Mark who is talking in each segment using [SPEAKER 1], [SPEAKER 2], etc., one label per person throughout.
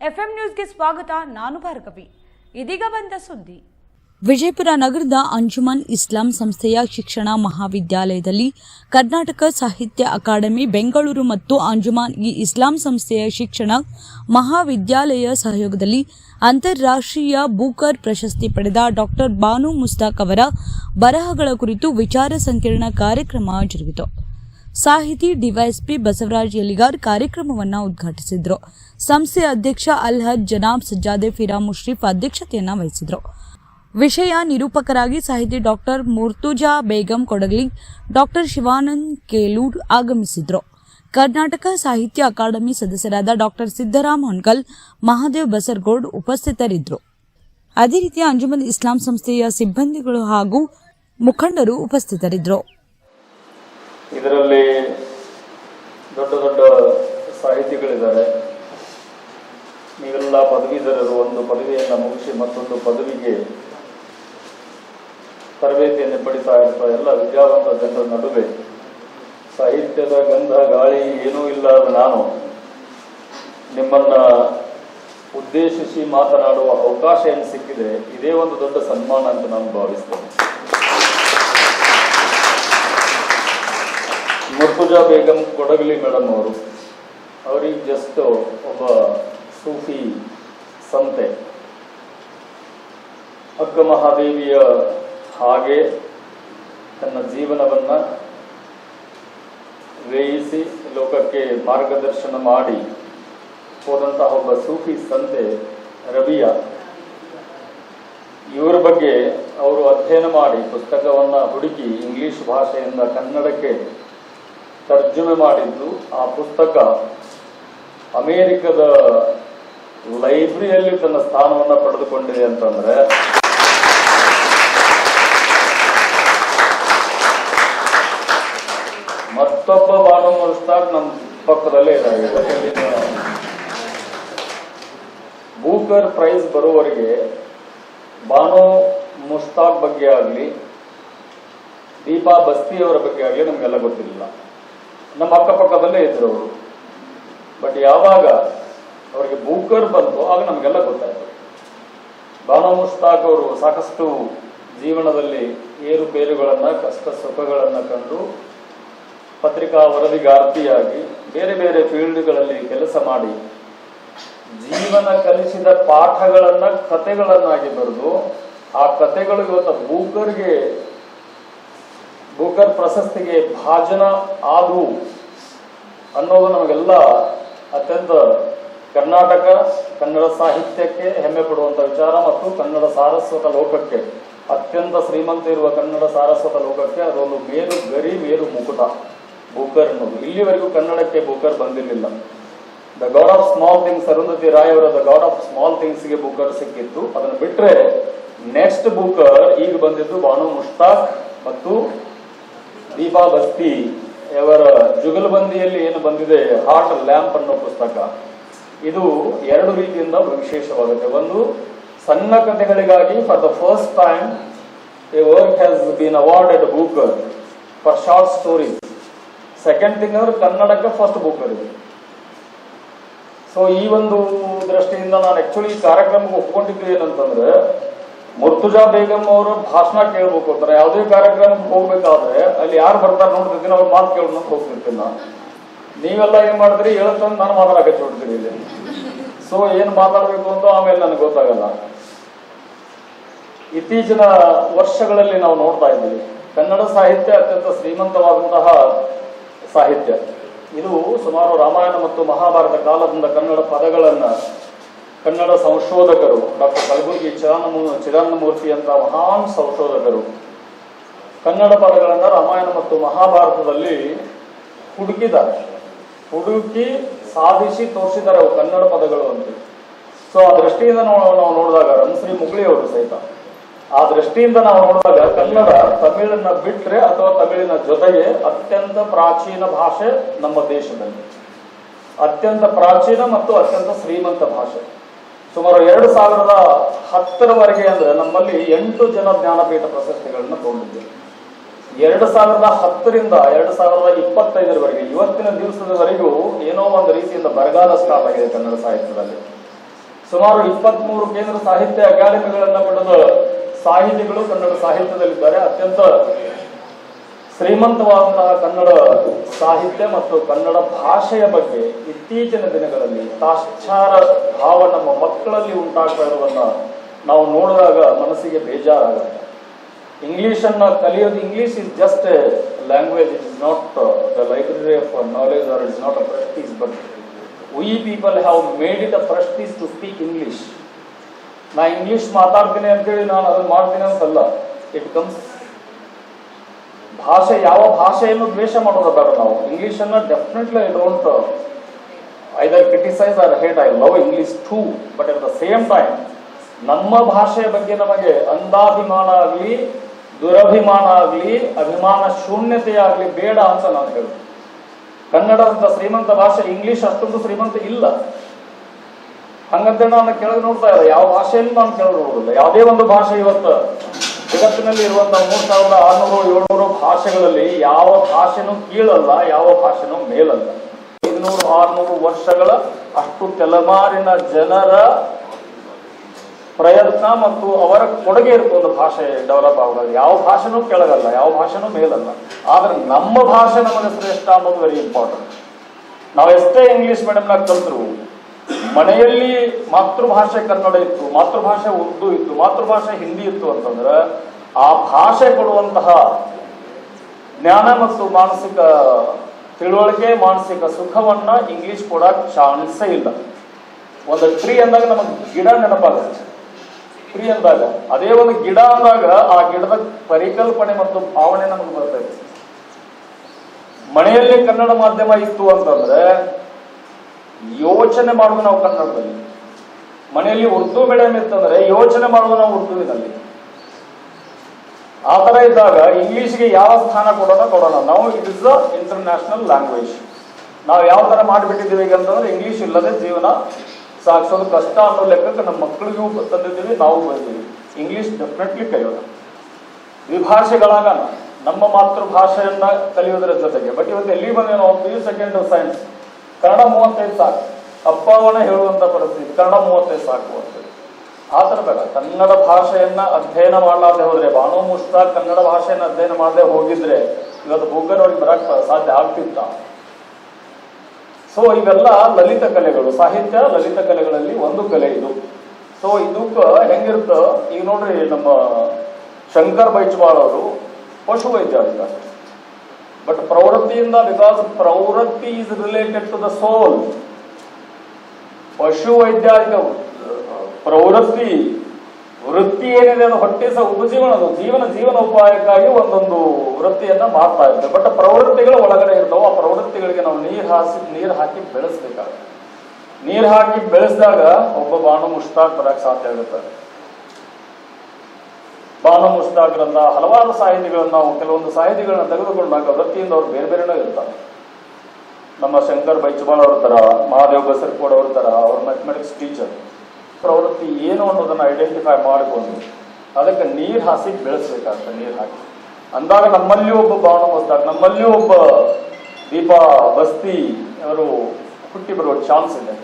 [SPEAKER 1] FM ನ್ಯೂಸ್ಗೆ ಸ್ವಾಗತ, ನಾನು ಭಾರ್ಗವಿ. ಇದೀಗ ಬಂದ ಸುದ್ದಿ.
[SPEAKER 2] ವಿಜಯಪುರ ನಗರದ ಅಂಜುಮನ್ ಇಸ್ಲಾಂ ಸಂಸ್ಥೆಯ ಶಿಕ್ಷಣ ಮಹಾವಿದ್ಯಾಲಯದಲ್ಲಿ ಕರ್ನಾಟಕ ಸಾಹಿತ್ಯ ಅಕಾಡೆಮಿ ಬೆಂಗಳೂರು ಮತ್ತು ಅಂಜುಮಾನ್ ಇ ಇಸ್ಲಾಂ ಸಂಸ್ಥೆಯ ಶಿಕ್ಷಣ ಮಹಾವಿದ್ಯಾಲಯ ಸಹಯೋಗದಲ್ಲಿ ಅಂತಾರಾಷ್ಟ್ರೀಯ ಬೂಕರ್ ಪ್ರಶಸ್ತಿ ಪಡೆದ ಡಾಕ್ಟರ್ ಬಾನು ಮುಸ್ತಾಕ್ ಅವರ ಬರಹಗಳ ಕುರಿತು ವಿಚಾರ ಸಂಕಿರಣ ಕಾರ್ಯಕ್ರಮ ಜರುಗಿತು. ಸಾಹಿತಿ ಡಿವೈಎಸ್ಪಿ ಬಸವರಾಜ್ ಯಲಿಗಾರ್ ಕಾರ್ಯಕ್ರಮವನ್ನು ಉದ್ಘಾಟಿಸಿದ್ರು. ಸಂಸ್ಥೆ ಅಧ್ಯಕ್ಷ ಅಲ್ಹದ್ ಜನಾಬ್ ಸಜ್ಜಾದೆ ಫಿರಾ ಮುಷ್ರೀಫ್ ಅಧ್ಯಕ್ಷತೆಯನ್ನು ವಹಿಸಿದ್ರು. ವಿಷಯ ನಿರೂಪಕರಾಗಿ ಸಾಹಿತಿ ಡಾಕ್ಟರ್ ಮುರ್ತುಜಾ ಬೇಗಂ ಕೊಡಗಲಿ, ಡಾಕ್ಟರ್ ಶಿವಾನಂದ್ ಕೇಲೂರ್ ಆಗಮಿಸಿದ್ರು. ಕರ್ನಾಟಕ ಸಾಹಿತ್ಯ ಅಕಾಡೆಮಿ ಸದಸ್ಯರಾದ ಡಾಕ್ಟರ್ ಸಿದ್ದರಾಮ್ ಹೊನ್ಕಲ್ ಮಹಾದೇವ್ ಬಸರಗೋಡ್ ಉಪಸ್ಥಿತರಿದ್ದರು ಅದೇ ರೀತಿ ಅಂಜುಮನ್ ಇಸ್ಲಾಂ ಸಂಸ್ಥೆಯ ಸಿಬ್ಬಂದಿಗಳು ಹಾಗೂ ಮುಖಂಡರು ಉಪಸ್ಥಿತರಿದ್ದರು
[SPEAKER 3] ಇದರಲ್ಲಿ ದೊಡ್ಡ ದೊಡ್ಡ ಸಾಹಿತಿಗಳಿದ್ದಾರೆ. ನೀವೆಲ್ಲ ಪದವೀಧರರು, ಒಂದು ಪದವಿಯನ್ನು ಮುಗಿಸಿ ಮತ್ತೊಂದು ಪದವಿಗೆ ತರಬೇತಿಯನ್ನು ಪಡಿತಾ ಇರ್ತಾ ಎಲ್ಲ ವಿದ್ಯಾವಂತ ಜನರ ನಡುವೆ ಸಾಹಿತ್ಯದ ಗಂಧ, ಗಾಳಿ ಏನೂ ಇಲ್ಲದ ನಾನು ನಿಮ್ಮನ್ನ ಉದ್ದೇಶಿಸಿ ಮಾತನಾಡುವ ಅವಕಾಶ ಏನು ಸಿಕ್ಕಿದೆ, ಇದೇ ಒಂದು ದೊಡ್ಡ ಸನ್ಮಾನ ಅಂತ ನಾನು ಭಾವಿಸ್ತೇನೆ. ಮುರ್ತುಜಾ ಬೇಗಂ ಕೊಡಗಲಿ ಮೇಡಮ್ ಅವರು, ಅವರಿಗೆ ಜಸ್ಟ್ ಒಬ್ಬ ಸೂಫಿ ಸಂತೆ. ಅಕ್ಕ ಮಹಾದೇವಿಯ ಹಾಗೆ ತನ್ನ ಜೀವನವನ್ನ ವ್ಯಯಿಸಿ ಲೋಕಕ್ಕೆ ಮಾರ್ಗದರ್ಶನ ಮಾಡಿ ಹೋದಂತಹ ಒಬ್ಬ ಸೂಫಿ ಸಂತೆ ರಬಿಯಾ ಇವರ ಬಗ್ಗೆ ಅವರು ಅಧ್ಯಯನ ಮಾಡಿ, ಪುಸ್ತಕವನ್ನ ಹುಡುಕಿ, ಇಂಗ್ಲಿಷ್ ಭಾಷೆಯಿಂದ ಕನ್ನಡಕ್ಕೆ ತರ್ಜುಮೆ ಮಾಡಿದ್ದು ಆ ಪುಸ್ತಕ ಅಮೇರಿಕದ ಲೈಬ್ರರಿಯಲ್ಲಿ ತನ್ನ ಸ್ಥಾನವನ್ನ ಪಡೆದುಕೊಂಡಿದೆ ಅಂತಂದ್ರೆ, ಮತ್ತೊಬ್ಬ ಬಾನು ಮುಸ್ತಾಕ್ ನಮ್ಮ ಪಕ್ಕದಲ್ಲೇ ಇದ್ದಾರೆ ಬೂಕರ್ ಪ್ರೈಸ್ ಬರುವವರೆಗೆ ಬಾನು ಮುಸ್ತಾಕ್ ಬಗ್ಗೆ ಆಗಲಿ, ದೀಪಾ ಬಸ್ತಿಯವರ ಬಗ್ಗೆ ಆಗಲಿ ನಮಗೆಲ್ಲ ಗೊತ್ತಿರಲಿಲ್ಲ. ನಮ್ಮ ಅಕ್ಕಪಕ್ಕದಲ್ಲೇ ಇದ್ರು ಅವರು. ಬಟ್ ಯಾವಾಗ ಅವರಿಗೆ ಬೂಕರ್ ಬಂತು ಆಗ ನಮಗೆಲ್ಲ ಗೊತ್ತಾಯ್ತು. ಬಾನು ಮುಸ್ತಾಕ್ ಅವರು ಸಾಕಷ್ಟು ಜೀವನದಲ್ಲಿ ಏರುಪೇರುಗಳನ್ನ ಕಷ್ಟ ಸುಖಗಳನ್ನ ಕಂಡು ಪತ್ರಿಕಾ ವರದಿಗಾರ್ತಿಯಾಗಿ ಬೇರೆ ಬೇರೆ ಫೀಲ್ಡ್ಗಳಲ್ಲಿ ಕೆಲಸ ಮಾಡಿ ಜೀವನ ಕಲಿಸಿದ ಪಾಠಗಳನ್ನ ಕತೆಗಳನ್ನಾಗಿ ಬರೆದು ಆ ಕತೆಗಳು ಇವತ್ತು ಬೂಕರ್ಗೆ, ಬೂಕರ್ ಪ್ರಶಸ್ತಿಗೆ ಭಾಜನ ಆದವು. ಅನ್ನೋದು ನಮಗೆಲ್ಲ ಅತ್ಯಂತ ಕರ್ನಾಟಕ, ಕನ್ನಡ ಸಾಹಿತ್ಯಕ್ಕೆ ಹೆಮ್ಮೆ ಪಡುವಂತ ವಿಚಾರ ಮತ್ತು ಕನ್ನಡ ಸಾರಸ್ವತ ಲೋಕಕ್ಕೆ, ಅತ್ಯಂತ ಶ್ರೀಮಂತ ಇರುವ ಕನ್ನಡ ಸಾರಸ್ವತ ಲೋಕಕ್ಕೆ ಅದೊಂದು ಮೇರು ಗರಿ ಮೇರು ಮುಕುಟ. ಬೂಕರ್ ಅನ್ನೋದು. ಇಲ್ಲಿವರೆಗೂ ಕನ್ನಡಕ್ಕೆ ಬೂಕರ್ ಬಂದಿರಲಿಲ್ಲ. The God of Small Things Arundhati Roy ಅವರ ದ ಗಾಡ್ ಆಫ್ ಸ್ಮಾಲ್ ಥಿಂಗ್ಸ್ಗೆ ಬೂಕರ್ ಸಿಕ್ಕಿತ್ತು. ಅದನ್ನು ಬಿಟ್ಟರೆ ನೆಕ್ಸ್ಟ್ ಬೂಕರ್ ಈಗ ಬಂದಿದ್ದು ಬಾನು ಮುಷ್ತಾಕ್ ಮತ್ತು ದೀಪಾ ಬಸ್ತಿ. ಅವರ ಜುಗಲ್ಬಂದಿಯಲ್ಲಿ ಏನು ಬಂದಿದೆ, ಹಾರ್ಟ್ ಲ್ಯಾಂಪ್ ಅನ್ನೋ ಪುಸ್ತಕ, ಇದು ಎರಡು ರೀತಿಯಿಂದ ವಿಶೇಷವಾಗುತ್ತೆ. ಒಂದು, ಸಣ್ಣ ಕಥೆಗಳಿಗಾಗಿ for the first time a work has been awarded book for short stories second thing ಅಂದ್ರೆ ಕನ್ನಡಕ್ಕೆ ಫಸ್ಟ್ ಬುಕ್ ಇದೆ ಸೊ ಈ ಒಂದು ದೃಷ್ಟಿಯಿಂದ ನಾನು ಆಕ್ಚುಲಿ ಕಾರ್ಯಕ್ರಮಕ್ಕೆ ಒಪ್ಕೊಂಡಿದ್ದು ಏನಂತಂದ್ರೆ ಮುರ್ತುಜಾ ಬೇಗಂ ಅವರು ಭಾಷಣ ಕೇಳ್ಬೇಕು ಅಂತಾರೆ. ಯಾವುದೇ ಕಾರ್ಯಕ್ರಮಕ್ಕೆ ಹೋಗ್ಬೇಕಾದ್ರೆ ಅಲ್ಲಿ ಯಾರು ಬರ್ತಾರೆ ನೋಡ್ತಿರ್ತೀನಿ ಅವ್ರ ಮಾತು ಕೇಳೋಣ ಹೋಗ್ತಿರ್ತೀನಿ ನಾನು. ನೀವೆಲ್ಲ ಏನ್ ಮಾಡಿದ್ರಿ ಹೇಳ್ತಂದು ನಾನು ಮಾತಾಡಕ್ಕೆ ಹೊಡ್ತೀರಿ ಇಲ್ಲಿ. ಸೊ ಏನ್ ಮಾತಾಡ್ಬೇಕು ಅಂತ ಆಮೇಲೆ ನನಗೆ ಗೊತ್ತಾಗಲ್ಲ. ಇತ್ತೀಚಿನ ವರ್ಷಗಳಲ್ಲಿ ನಾವು ನೋಡ್ತಾ ಇದ್ದೀವಿ. ಕನ್ನಡ ಸಾಹಿತ್ಯ ಅತ್ಯಂತ ಶ್ರೀಮಂತವಾದಂತಹ ಸಾಹಿತ್ಯ. ಇದು ಸುಮಾರು ರಾಮಾಯಣ ಮತ್ತು ಮಹಾಭಾರತ ಕಾಲದಿಂದ ಕನ್ನಡ ಪದಗಳನ್ನ ಕನ್ನಡ ಸಂಶೋಧಕರು ಡಾಕ್ಟರ್ ಕಲಬುರ್ಗಿ ಚಿರಾನಮೂ, ಚಿರಾನಮೂರ್ತಿ ಅಂತ ಮಹಾನ್ ಸಂಶೋಧಕರು. ಕನ್ನಡ ಪದಗಳನ್ನ ರಾಮಾಯಣ ಮತ್ತು ಮಹಾಭಾರತದಲ್ಲಿ ಹುಡುಕಿದ್ದಾರೆ. ಹುಡುಕಿ ಸಾಧಿಸಿ ತೋರಿಸಿದ್ದಾರೆ ಅವು ಕನ್ನಡ ಪದಗಳು ಅಂತ. ಸೊ ಆ ದೃಷ್ಟಿಯಿಂದ ನಾವು ನೋಡಿದಾಗ ರಂಶ್ರೀ ಮುಗಳಿ ಅವರು ಸಹಿತ. ಆ ದೃಷ್ಟಿಯಿಂದ ನಾವು ನೋಡಿದಾಗ ಕನ್ನಡ ತಮಿಳನ್ನ ಬಿಟ್ರೆ ಅಥವಾ ತಮಿಳಿನ ಜೊತೆಗೆ ಅತ್ಯಂತ ಪ್ರಾಚೀನ ಭಾಷೆ ನಮ್ಮ ದೇಶದಲ್ಲಿ. ಅತ್ಯಂತ ಪ್ರಾಚೀನ ಮತ್ತು ಅತ್ಯಂತ ಶ್ರೀಮಂತ ಭಾಷೆ. ಸುಮಾರು ಎರಡು ಸಾವಿರದ ಹತ್ತರವರೆಗೆ ಅಂದ್ರೆ ನಮ್ಮಲ್ಲಿ ಎಂಟು ಜನ ಜ್ಞಾನಪೀಠ ಪ್ರಶಸ್ತಿಗಳನ್ನ ತಗೊಂಡಿದ್ದೇವೆ ಎರಡು ಸಾವಿರದ ಹತ್ತರಿಂದ ಎರಡು ಸಾವಿರದ ಇಪ್ಪತ್ತೈದರವರೆಗೆ, ಇವತ್ತಿನ ದಿವಸದವರೆಗೂ ಏನೋ ಒಂದು ರೀತಿಯಿಂದ ಬರಗಾಲ ಸ್ಟಾರ್ಟ್ ಆಗಿದೆ ಕನ್ನಡ ಸಾಹಿತ್ಯದಲ್ಲಿ. ಸುಮಾರು ಇಪ್ಪತ್ಮೂರು ಕೇಂದ್ರ ಸಾಹಿತ್ಯ ಅಕಾಡೆಮಿಗಳನ್ನ ಪಡೆದ ಸಾಹಿತಿಗಳು ಕನ್ನಡ ಸಾಹಿತ್ಯದಲ್ಲಿದ್ದಾರೆ. ಅತ್ಯಂತ ಶ್ರೀಮಂತವಾದಂತಹ ಕನ್ನಡ ಸಾಹಿತ್ಯ ಮತ್ತು ಕನ್ನಡ ಭಾಷೆಯ ಬಗ್ಗೆ ಇತ್ತೀಚಿನ ದಿನಗಳಲ್ಲಿ ತಾಶ್ಚಾರ ಭಾವ ನಮ್ಮ ಮಕ್ಕಳಲ್ಲಿ ಉಂಟಾಗ್ತಾ ಇರುವುದನ್ನ ನಾವು ನೋಡಿದಾಗ ಮನಸ್ಸಿಗೆ ಬೇಜಾರಾಗುತ್ತೆ. ಇಂಗ್ಲಿಷ್ ಅನ್ನ ಕಲಿಯೋದು English is just a language it is not the library of knowledge or it's not a prestige but we people have made it a prestige to speak English ನಾ ಇಂಗ್ಲಿಷ್ ಮಾತಾಡ್ತೀನಿ ಅಂತೇಳಿ ನಾನು ಅದನ್ನ ಮಾಡ್ತೀನಿ ಅಂತಲ್ಲ. ಇಟ್ ಕಮ್ಸ್ ಭಾಷೆ, ಯಾವ ಭಾಷೆಯನ್ನು ದ್ವೇಷ ಮಾಡೋದು ಬೇಡ ನಾವು. ಇಂಗ್ಲಿಷ್ ಅನ್ನ definitely I don't either criticise or hate I love English too but at the same time ನಮ್ಮ ಭಾಷೆಯ ಬಗ್ಗೆ ನಮಗೆ ಅಂದಾಭಿಮಾನ ಆಗಲಿ, ದುರಭಿಮಾನ ಆಗಲಿ, ಅಭಿಮಾನ ಶೂನ್ಯತೆ ಆಗಲಿ ಬೇಡ ಅಂತ ನಾನು ಹೇಳಿದೆ. ಕನ್ನಡದ ಶ್ರೀಮಂತ ಭಾಷೆ ಇಂಗ್ಲಿಷ್ ಅಷ್ಟೊಂದು ಶ್ರೀಮಂತ ಇಲ್ಲ. ಹಂಗಂತೇಳಿ ನಾನು ಕೆಳಗೆ ನೋಡ್ತಾ ಇಲ್ಲ ಯಾವ ಭಾಷೆಯನ್ನು ನಾನು ಕೆಳಗೆ ನೋಡೋದಿಲ್ಲ ಯಾವುದೇ ಒಂದು ಭಾಷೆ ಇವತ್ತು ಜಗತ್ತಿನಲ್ಲಿ ಇರುವಂತಹ ಮೂರ್ ಸಾವಿರದ ಆರ್ನೂರು ಏಳ್ನೂರು ಭಾಷೆಗಳಲ್ಲಿ ಯಾವ ಭಾಷೆನೂ ಕೀಳಲ್ಲ, ಯಾವ ಭಾಷೆನೂ ಮೇಲಲ್ಲ. ಐದುನೂರು ಆರ್ನೂರು ವರ್ಷಗಳ ಅಷ್ಟು ತಲೆಮಾರಿನ ಜನರ ಪ್ರಯತ್ನ ಮತ್ತು ಅವರ ಕೊಡುಗೆ ಇರುತ್ತೆ ಒಂದು ಭಾಷೆ ಡೆವಲಪ್ ಆಗೋದು. ಯಾವ ಭಾಷೆನೂ ಕೆಳಗಲ್ಲ, ಯಾವ ಭಾಷೆನೂ ಮೇಲಲ್ಲ. ಆದ್ರೆ ನಮ್ಮ ಭಾಷೆ ನಮಗೆ ಶ್ರೇಷ್ಠ ಅನ್ನೋದು ವೆರಿ ಇಂಪಾರ್ಟೆಂಟ್ ನಾವು ಎಷ್ಟೇ ಇಂಗ್ಲಿಷ್ ಮೀಡಿಯಂನಾಗ ಕಲ್ತರು ಮನೆಯಲ್ಲಿ ಮಾತೃಭಾಷೆ ಕನ್ನಡ ಇತ್ತು, ಮಾತೃಭಾಷೆ ಉರ್ದು ಇತ್ತು, ಮಾತೃಭಾಷೆ ಹಿಂದಿ ಇತ್ತು ಅಂತಂದ್ರೆ ಆ ಭಾಷೆ ಕೊಡುವಂತಹ ಜ್ಞಾನ ಮತ್ತು ಮಾನಸಿಕ ತಿಳುವಳಿಕೆ, ಮಾನಸಿಕ ಸುಖವನ್ನ ಇಂಗ್ಲಿಷ್ ಕೊಡಕ್ ಚಾನ್ಸೇ ಇಲ್ಲ. ಒಂದು ಟ್ರೀ ಅಂದಾಗ ನಮಗೆ ಗಿಡ ನೆನಪಾಗುತ್ತೆ. ಟ್ರೀ ಅಂದಾಗ, ಅದೇ ಒಂದು ಗಿಡ ಅಂದಾಗ ಆ ಗಿಡದ ಪರಿಕಲ್ಪನೆ ಮತ್ತು ಭಾವನೆ ನಮಗೆ ಬರ್ತದೆ ಮನೆಯಲ್ಲಿ ಕನ್ನಡ ಮಾಧ್ಯಮ ಇತ್ತು ಅಂತಂದ್ರೆ ಯೋಚನೆ ಮಾಡುವ ನಾವು ಕನ್ನಡದಲ್ಲಿ. ಮನೆಯಲ್ಲಿ ಉರ್ದು ಮೀಡಿಯಂ ಇತ್ತಂದ್ರೆ ಯೋಚನೆ ಮಾಡುವ ನಾವು ಉರ್ದುವಿನಲ್ಲಿ. ಆ ತರ ಇದ್ದಾಗ ಇಂಗ್ಲಿಷ್ಗೆ ಯಾವ ಸ್ಥಾನ ಕೊಡೋಣ ಕೊಡೋಣ ನಾವು it is the international language ನಾವು ಯಾವ ತರ ಮಾಡಿಬಿಟ್ಟಿದ್ದೀವಿ ಅಂತಂದ್ರೆ ಇಂಗ್ಲಿಷ್ ಇಲ್ಲದೆ ಜೀವನ ಸಾಗಿಸೋದು ಕಷ್ಟ ಅನ್ನೋ ಲೆಕ್ಕಕ್ಕೆ ನಮ್ಮ ಮಕ್ಕಳಿಗೂ ತಂದಿದ್ದೀವಿ, ನಾವು ಬಂದಿದ್ದೀವಿ. ಇಂಗ್ಲಿಷ್ ಡೆಫಿನೆಟ್ಲಿ ಕಲಿಯೋಣ. ವಿಭಾಷೆಗಳಾಗ ನಮ್ಮ ಮಾತೃಭಾಷೆಯನ್ನ ಕಲಿಯೋದ್ರ ಜೊತೆಗೆ. ಬಟ್ ಇವತ್ತು ಎಲ್ಲಿ ಬಂದೇನೋ P U second science Kannada ಮೂವತ್ತೈದು ಸಾಕು. ಅಪ್ಪ ಅವನ ಹೇಳುವಂತ ಪರಿಸ್ಥಿತಿ, ಕನ್ನಡ ಮೂವತ್ತೈದು ಸಾಕು ಅಂತ ಆ ಥರ ಬೇಡ. ಕನ್ನಡ ಭಾಷೆಯನ್ನ ಅಧ್ಯಯನ ಮಾಡಲಾರ್ದೆ ಹೋದ್ರೆ ಬಾನು ಮುಷ್ತಾಕ್ ಕನ್ನಡ ಭಾಷೆಯನ್ನ ಅಧ್ಯಯನ ಮಾಡದೆ ಹೋಗಿದ್ರೆ ಇವತ್ತು ಬುಗ್ಗನೊಳಗೆ ಬರಕ್ ಸಾಧ್ಯ ಆಗ್ತಿತ್ತ? ಸೊ ಇವೆಲ್ಲ ಲಲಿತ ಕಲೆಗಳು. ಸಾಹಿತ್ಯ ಲಲಿತ ಕಲೆಗಳಲ್ಲಿ ಒಂದು ಕಲೆ ಇದು. ಸೊ ಇದಕ್ಕ ಹೆಂಗಿರುತ್ತ, ಈಗ ನೋಡ್ರಿ ನಮ್ಮ ಶಂಕರ್ ಬೈಚ್ಮಾಳ್ ಅವರು ಪಶು ವೈದ್ಯಾಧಿಕಾರಿ ಬಟ್ ಪ್ರವೃತ್ತಿಯಿಂದ ಬಿಕಾಸ್ ಪ್ರವೃತ್ತಿ is related to the soul ಪಶು ವೈದ್ಯಾಧಿಕ, ಪ್ರವೃತ್ತಿ, ವೃತ್ತಿ ಏನಿದೆ ಅದು ಹೊಟ್ಟೆ ಸಹ ಉಪಜೀವನ ಜೀವನ ಜೀವನ ಉಪಾಯಕ್ಕಾಗಿ ಒಂದೊಂದು ವೃತ್ತಿಯನ್ನ ಮಾಡ್ತಾ ಇರ್ತೇವೆ. ಬಟ್ ಪ್ರವೃತ್ತಿಗಳು ಒಳಗಡೆ ಇರ್ತಾವೆ. ಆ ಪ್ರವೃತ್ತಿಗಳಿಗೆ ನಾವು ನೀರು ಹಾಸಿ, ನೀರು ಹಾಕಿ ಬೆಳೆಸ್ಬೇಕಾಗುತ್ತೆ. ನೀರು ಹಾಕಿ ಬೆಳೆಸಿದಾಗ ಒಬ್ಬ ಬಾಣು ಮುಷ್ತಾಕ್ ಬರಕ್ ಸಾಧ್ಯ ಆಗುತ್ತೆ. ಬಾನು ಗ್ರಂಥ ಹಲವಾರು ಸಾಹಿತಿಗಳನ್ನು ನಾವು ಕೆಲವೊಂದು ಸಾಹಿತಿಗಳನ್ನ ತೆಗೆದುಕೊಂಡಾಗ ವೃತ್ತಿಯಿಂದ ಅವ್ರು ಬೇರೆ ಬೇರೆನೂ ಇರ್ತಾರೆ. ನಮ್ಮ ಶಂಕರ್ ಬೈಚಮಾಳ್ ಅವ್ರ ತರ ಮಹಾದೇವ್ ಬಸರ್ಕೋಡ್ ಅವ್ರ ತರ ಅವ್ರ ಮ್ಯಾಥಮೆಟಿಕ್ಸ್ ಟೀಚರ್ ಪ್ರವೃತ್ತಿ ಏನು ಅನ್ನೋದನ್ನ ಐಡೆಂಟಿಫೈ ಮಾಡಿಕೊಂಡು ಅದಕ್ಕೆ ನೀರು ಹಾಸಿ ಬೆಳೆಸ್ಬೇಕಾಗ್ತದೆ, ನೀರು ಹಾಕಿ. ಅಂದಾಗ ನಮ್ಮಲ್ಲಿ ಒಬ್ಬ ಭಾವನ ಮುಸ್ತಾಕ್ ನಮ್ಮಲ್ಲಿ ಒಬ್ಬ ದೀಪ ಬಸ್ತಿ ಅವರು ಹುಟ್ಟಿ ಬರುವ ಚಾನ್ಸ್ ಇದೆ.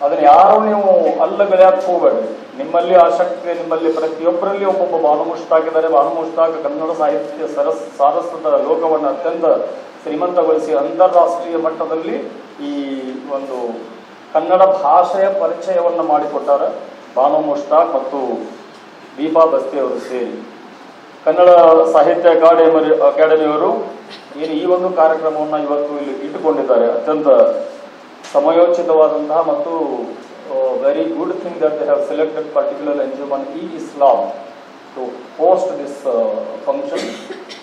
[SPEAKER 3] ಅದನ್ನ ಯಾರು ನೀವು ಅಲ್ಲಗಳೆಯಕ್ಕೆ ಹೋಗಬೇಡಿ ನಿಮ್ಮಲ್ಲಿ ಆಸಕ್ತಿ, ನಿಮ್ಮಲ್ಲಿ ಪ್ರತಿಯೊಬ್ಬರಲ್ಲಿ ಒಬ್ಬೊಬ್ಬ ಭಾನು ಆಗಿದ್ದಾರೆ ಕನ್ನಡ ಸಾಹಿತ್ಯ ಸರಸ್ ಸಾರಸ್ವತ ಲೋಕವನ್ನು ಅತ್ಯಂತ ಶ್ರೀಮಂತಗೊಳಿಸಿ ಅಂತಾರಾಷ್ಟ್ರೀಯ ಮಟ್ಟದಲ್ಲಿ ಈ ಒಂದು ಕನ್ನಡ ಭಾಷೆಯ ಪರಿಚಯವನ್ನು ಮಾಡಿಕೊಟ್ಟಾರೆ ಭಾನು ಮುಷ್ತಾಕ್ ಮತ್ತು ದೀಪಾ ಬಸ್ತಿ ಅವರು ಸೇರಿ. ಕನ್ನಡ ಸಾಹಿತ್ಯ ಅಕಾಡೆಮಿ ಅಕಾಡೆಮಿಯವರು ಏನು ಈ ಒಂದು ಕಾರ್ಯಕ್ರಮವನ್ನು ಇವತ್ತು ಇಲ್ಲಿ ಇಟ್ಟುಕೊಂಡಿದ್ದಾರೆ. ಅತ್ಯಂತ ಸಮಯೋಚಿತವಾದಂತಹ ಮತ್ತು very good thing that they have selected particular Anjuman e Islam to host this function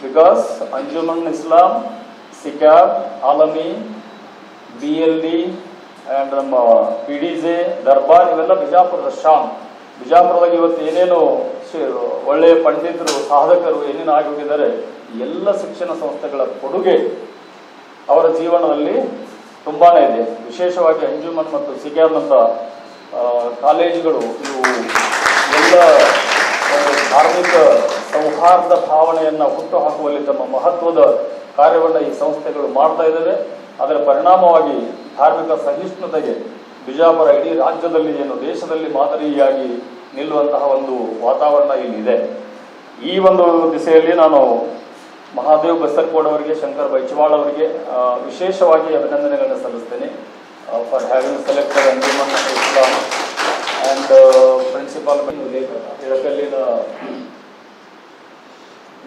[SPEAKER 3] because Anjuman Islam SECAB ಆಲಮಿ B L D and ನಮ್ಮ ಪಿ ಡಿ ಜೆ ದರ್ಬಾರ್ ಇವೆಲ್ಲ ಬಿಜಾಪುರದ ಶಾಮ್ ಬಿಜಾಪುರದಾಗ ಇವತ್ತು ಏನೇನು ಒಳ್ಳೆಯ ಪಂಡಿತರು, ಸಾಧಕರು ಏನೇನು ಆಗಿ ಹೋಗಿದ್ದಾರೆ, ಎಲ್ಲ ಶಿಕ್ಷಣ ಸಂಸ್ಥೆಗಳ ಕೊಡುಗೆ ಅವರ ಜೀವನದಲ್ಲಿ ತುಂಬಾನೇ ಇದೆ. ವಿಶೇಷವಾಗಿ ಅಂಜುಮನ್ ಮತ್ತು ಅಂತ ಕಾಲೇಜುಗಳು ಇವು ಎಲ್ಲ ಧಾರ್ಮಿಕ ಸೌಹಾರ್ದ ಭಾವನೆಯನ್ನು ಹುಟ್ಟು ಹಾಕುವಲ್ಲಿ ತಮ್ಮ ಮಹತ್ವದ ಕಾರ್ಯವನ್ನು ಈ ಸಂಸ್ಥೆಗಳು ಮಾಡ್ತಾ ಇದ್ದಾವೆ. ಅದರ ಪರಿಣಾಮವಾಗಿ ಧಾರ್ಮಿಕ ಸಹಿಷ್ಣುತೆಗೆ ಬಿಜಾಪುರ ಇಡೀ ರಾಜ್ಯದಲ್ಲಿ ಏನು ದೇಶದಲ್ಲಿ ಮಾದರಿಯಾಗಿ ನಿಲ್ಲುವಂತಹ ಒಂದು ವಾತಾವರಣ ಇಲ್ಲಿದೆ ಈ ಒಂದು ದಿಸೆಯಲ್ಲಿ ನಾನು ಮಹಾದೇವ್ ಬಸರ್ಕೋಡ್ ಅವರಿಗೆ ಶಂಕರ್ ಬೈಚವಾಳ್ ಅವರಿಗೆ ವಿಶೇಷವಾಗಿ ಅಭಿನಂದನೆಗಳನ್ನು ಸಲ್ಲಿಸ್ತೇನೆ for having selected Anjuman Islam and principal ಇಳಕಲ್ಲಿನ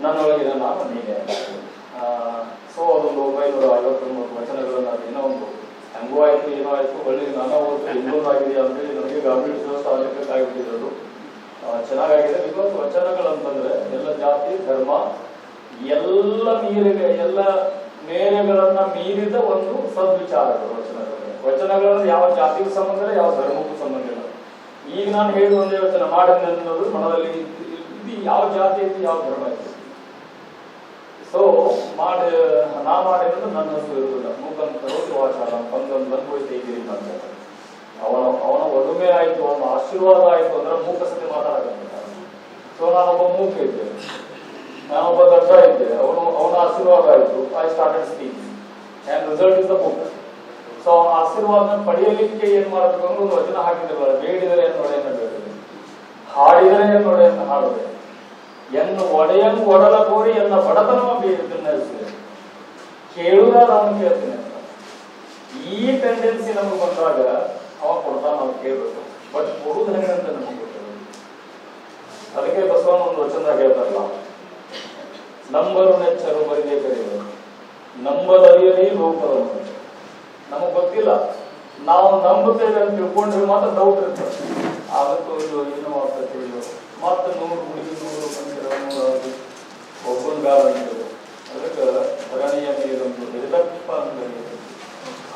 [SPEAKER 3] ನನ್ನೊಳಗಿನ ನಾನು ನೀನೆ ಸೊ ಅದೊಂದು ಒಂಬೈನೂರ ಐವತ್ತೊಂಬತ್ತು ವಚನಗಳನ್ನು ಏನೋ ಒಂದು ಹೆಂಗೋ ಆಯ್ತು, ಏನೋ ಆಯ್ತು, ಒಳ್ಳೆ ನಾನು ಓದಿ ಇನ್ನೂರು ಆಗಿದೆ ಅಂತೇಳಿ ನನಗೆ ಗಾರ್ಮೆಂಟ್ ಆಗಿಬಿಟ್ಟಿರೋದು ಚೆನ್ನಾಗಾಗಿದೆ. ಬಿಕಾಸ್ ವಚನಗಳಂತಂದ್ರೆ, ಎಲ್ಲ ಜಾತಿ, ಧರ್ಮ ಎಲ್ಲ ಮೀರಿಗೆ ಎಲ್ಲ ಮೇರೆಗಳನ್ನ ಮೀರಿದ ಒಂದು ಸದ್ವಿಚಾರಗಳು, ವಚನಗಳು. ವಚನಗಳಲ್ಲಿ ಯಾವ ಜಾತಿಗೂ ಸಂಬಂಧ ಇಲ್ಲ, ಯಾವ ಧರ್ಮಕ್ಕೂ ಸಂಬಂಧ ಇಲ್ಲ. ಈಗ ನಾನು ಹೇಳಿ ಒಂದೇ ವಚನ ಮಾಡಿದ ಅನ್ನೋದು ಮನದಲ್ಲಿ ಇದು ಯಾವ ಜಾತಿ ಐತಿ, ಯಾವ ಧರ್ಮ ಐತಿ. ಸೊ ಮಾಡಿ, ನಾ ಮಾಡಿರೋದು ನನ್ನ ಹೆಸರು ಇರುವುದಿಲ್ಲ. ಮೂಕನ್ ಕರೋತಿ ವಾಚಾಲ ಬಂದೊಂದು ಬಂದ್ಬಿಟ್ಟು ಇದ್ದೀರಿ ಅಂತ ಅವನ ಅವನ ಒಲುಮೆ ಆಯ್ತು, ಅವನ ಆಶೀರ್ವಾದ ಆಯ್ತು ಅಂದ್ರೆ ಮೂಕ ಸತಿ ಮಾತಾಡಕಂತ ಸೊ ನಾನೊಬ್ಬ ಮೂಕ ಇದ್ದೆ ಒಬ್ಬ ಇದ್ದೆ. ಅವನು, ಅವನ ಆಶೀರ್ವಾದ ಆಯಿತು. I started speak and result is the book so ಅವನ ಆಶೀರ್ವಾದನ ಪಡೆಯಲಿಕ್ಕೆ ಏನ್ ಮಾಡಬೇಕು ಅಂದ್ರೆ ಒಂದು ವಚನ ಹಾಕಿದ್ರೆ ಬೇಡಿದರೆ ನೋಡೆಯನ್ನು ಬೇಡಿದೆ ಹಾಡಿದರೆ ಅಂತ ಹಾಡಬೇಕು ಎನ್ನು ಒಡೆಯನ್ನು ಒಡಲ ಕೋರಿ ಎನ್ನ ಬಡತನವ ಬೇಡಿದ್ದನ್ನ ಕೇಳುವುದಾದ ಅವನು ಕೇಳ್ತೀನಿ ಅಂತ. ಈ ಟೆಂಡೆನ್ಸಿ ನಮಗೆ ಬಂದಾಗ ಅವ ಕೊಡ್ತಾ ನಾವು ಕೇಳಬೇಕು. ಬಟ್ ಕೊಡುದು ಹೆಂಗಂತ ನಮಗೆ ಗೊತ್ತಿಲ್ಲ. ಅದಕ್ಕೆ ಬಸವನ ಒಂದು ವಚನದಾಗ ಹೇಳ್ತಾರಲ್ಲ ನಂಬರು ನೆಚ್ಚರು ಕರೆಯುವುದು ಕರೆಯುವರು ನಂಬದರಿಯಲಿ ಲೋಕದ ನಮಗ್ ಗೊತ್ತಿಲ್ಲ. ನಾವು ನಂಬುತ್ತೇವೆ ಅಂತ ತಿಳ್ಕೊಂಡ್ರೆ ಮಾತ್ರ ಡೌಟ್ ಇರ್ತದೆ ಆಗತ್ತೋ ಇಲ್ಲೋ ಏನೋ ಆಗ್ತದೆ ಇಲ್ಲೋ ಮತ್ತೆ ನೂರು ಹುಡುಗಿ, ನೂರು ಬಂದಿರೋ ನೂರಾಗಿ ಒಬ್ಬನ ಗಾಲ ಅಂತಿದ್ರು. ಅದಕ್ಕೆ ಧರಣಿಯ ನೀರೊಂದು ಹಿರಿದಪ್ಪ ಅಂದರೆ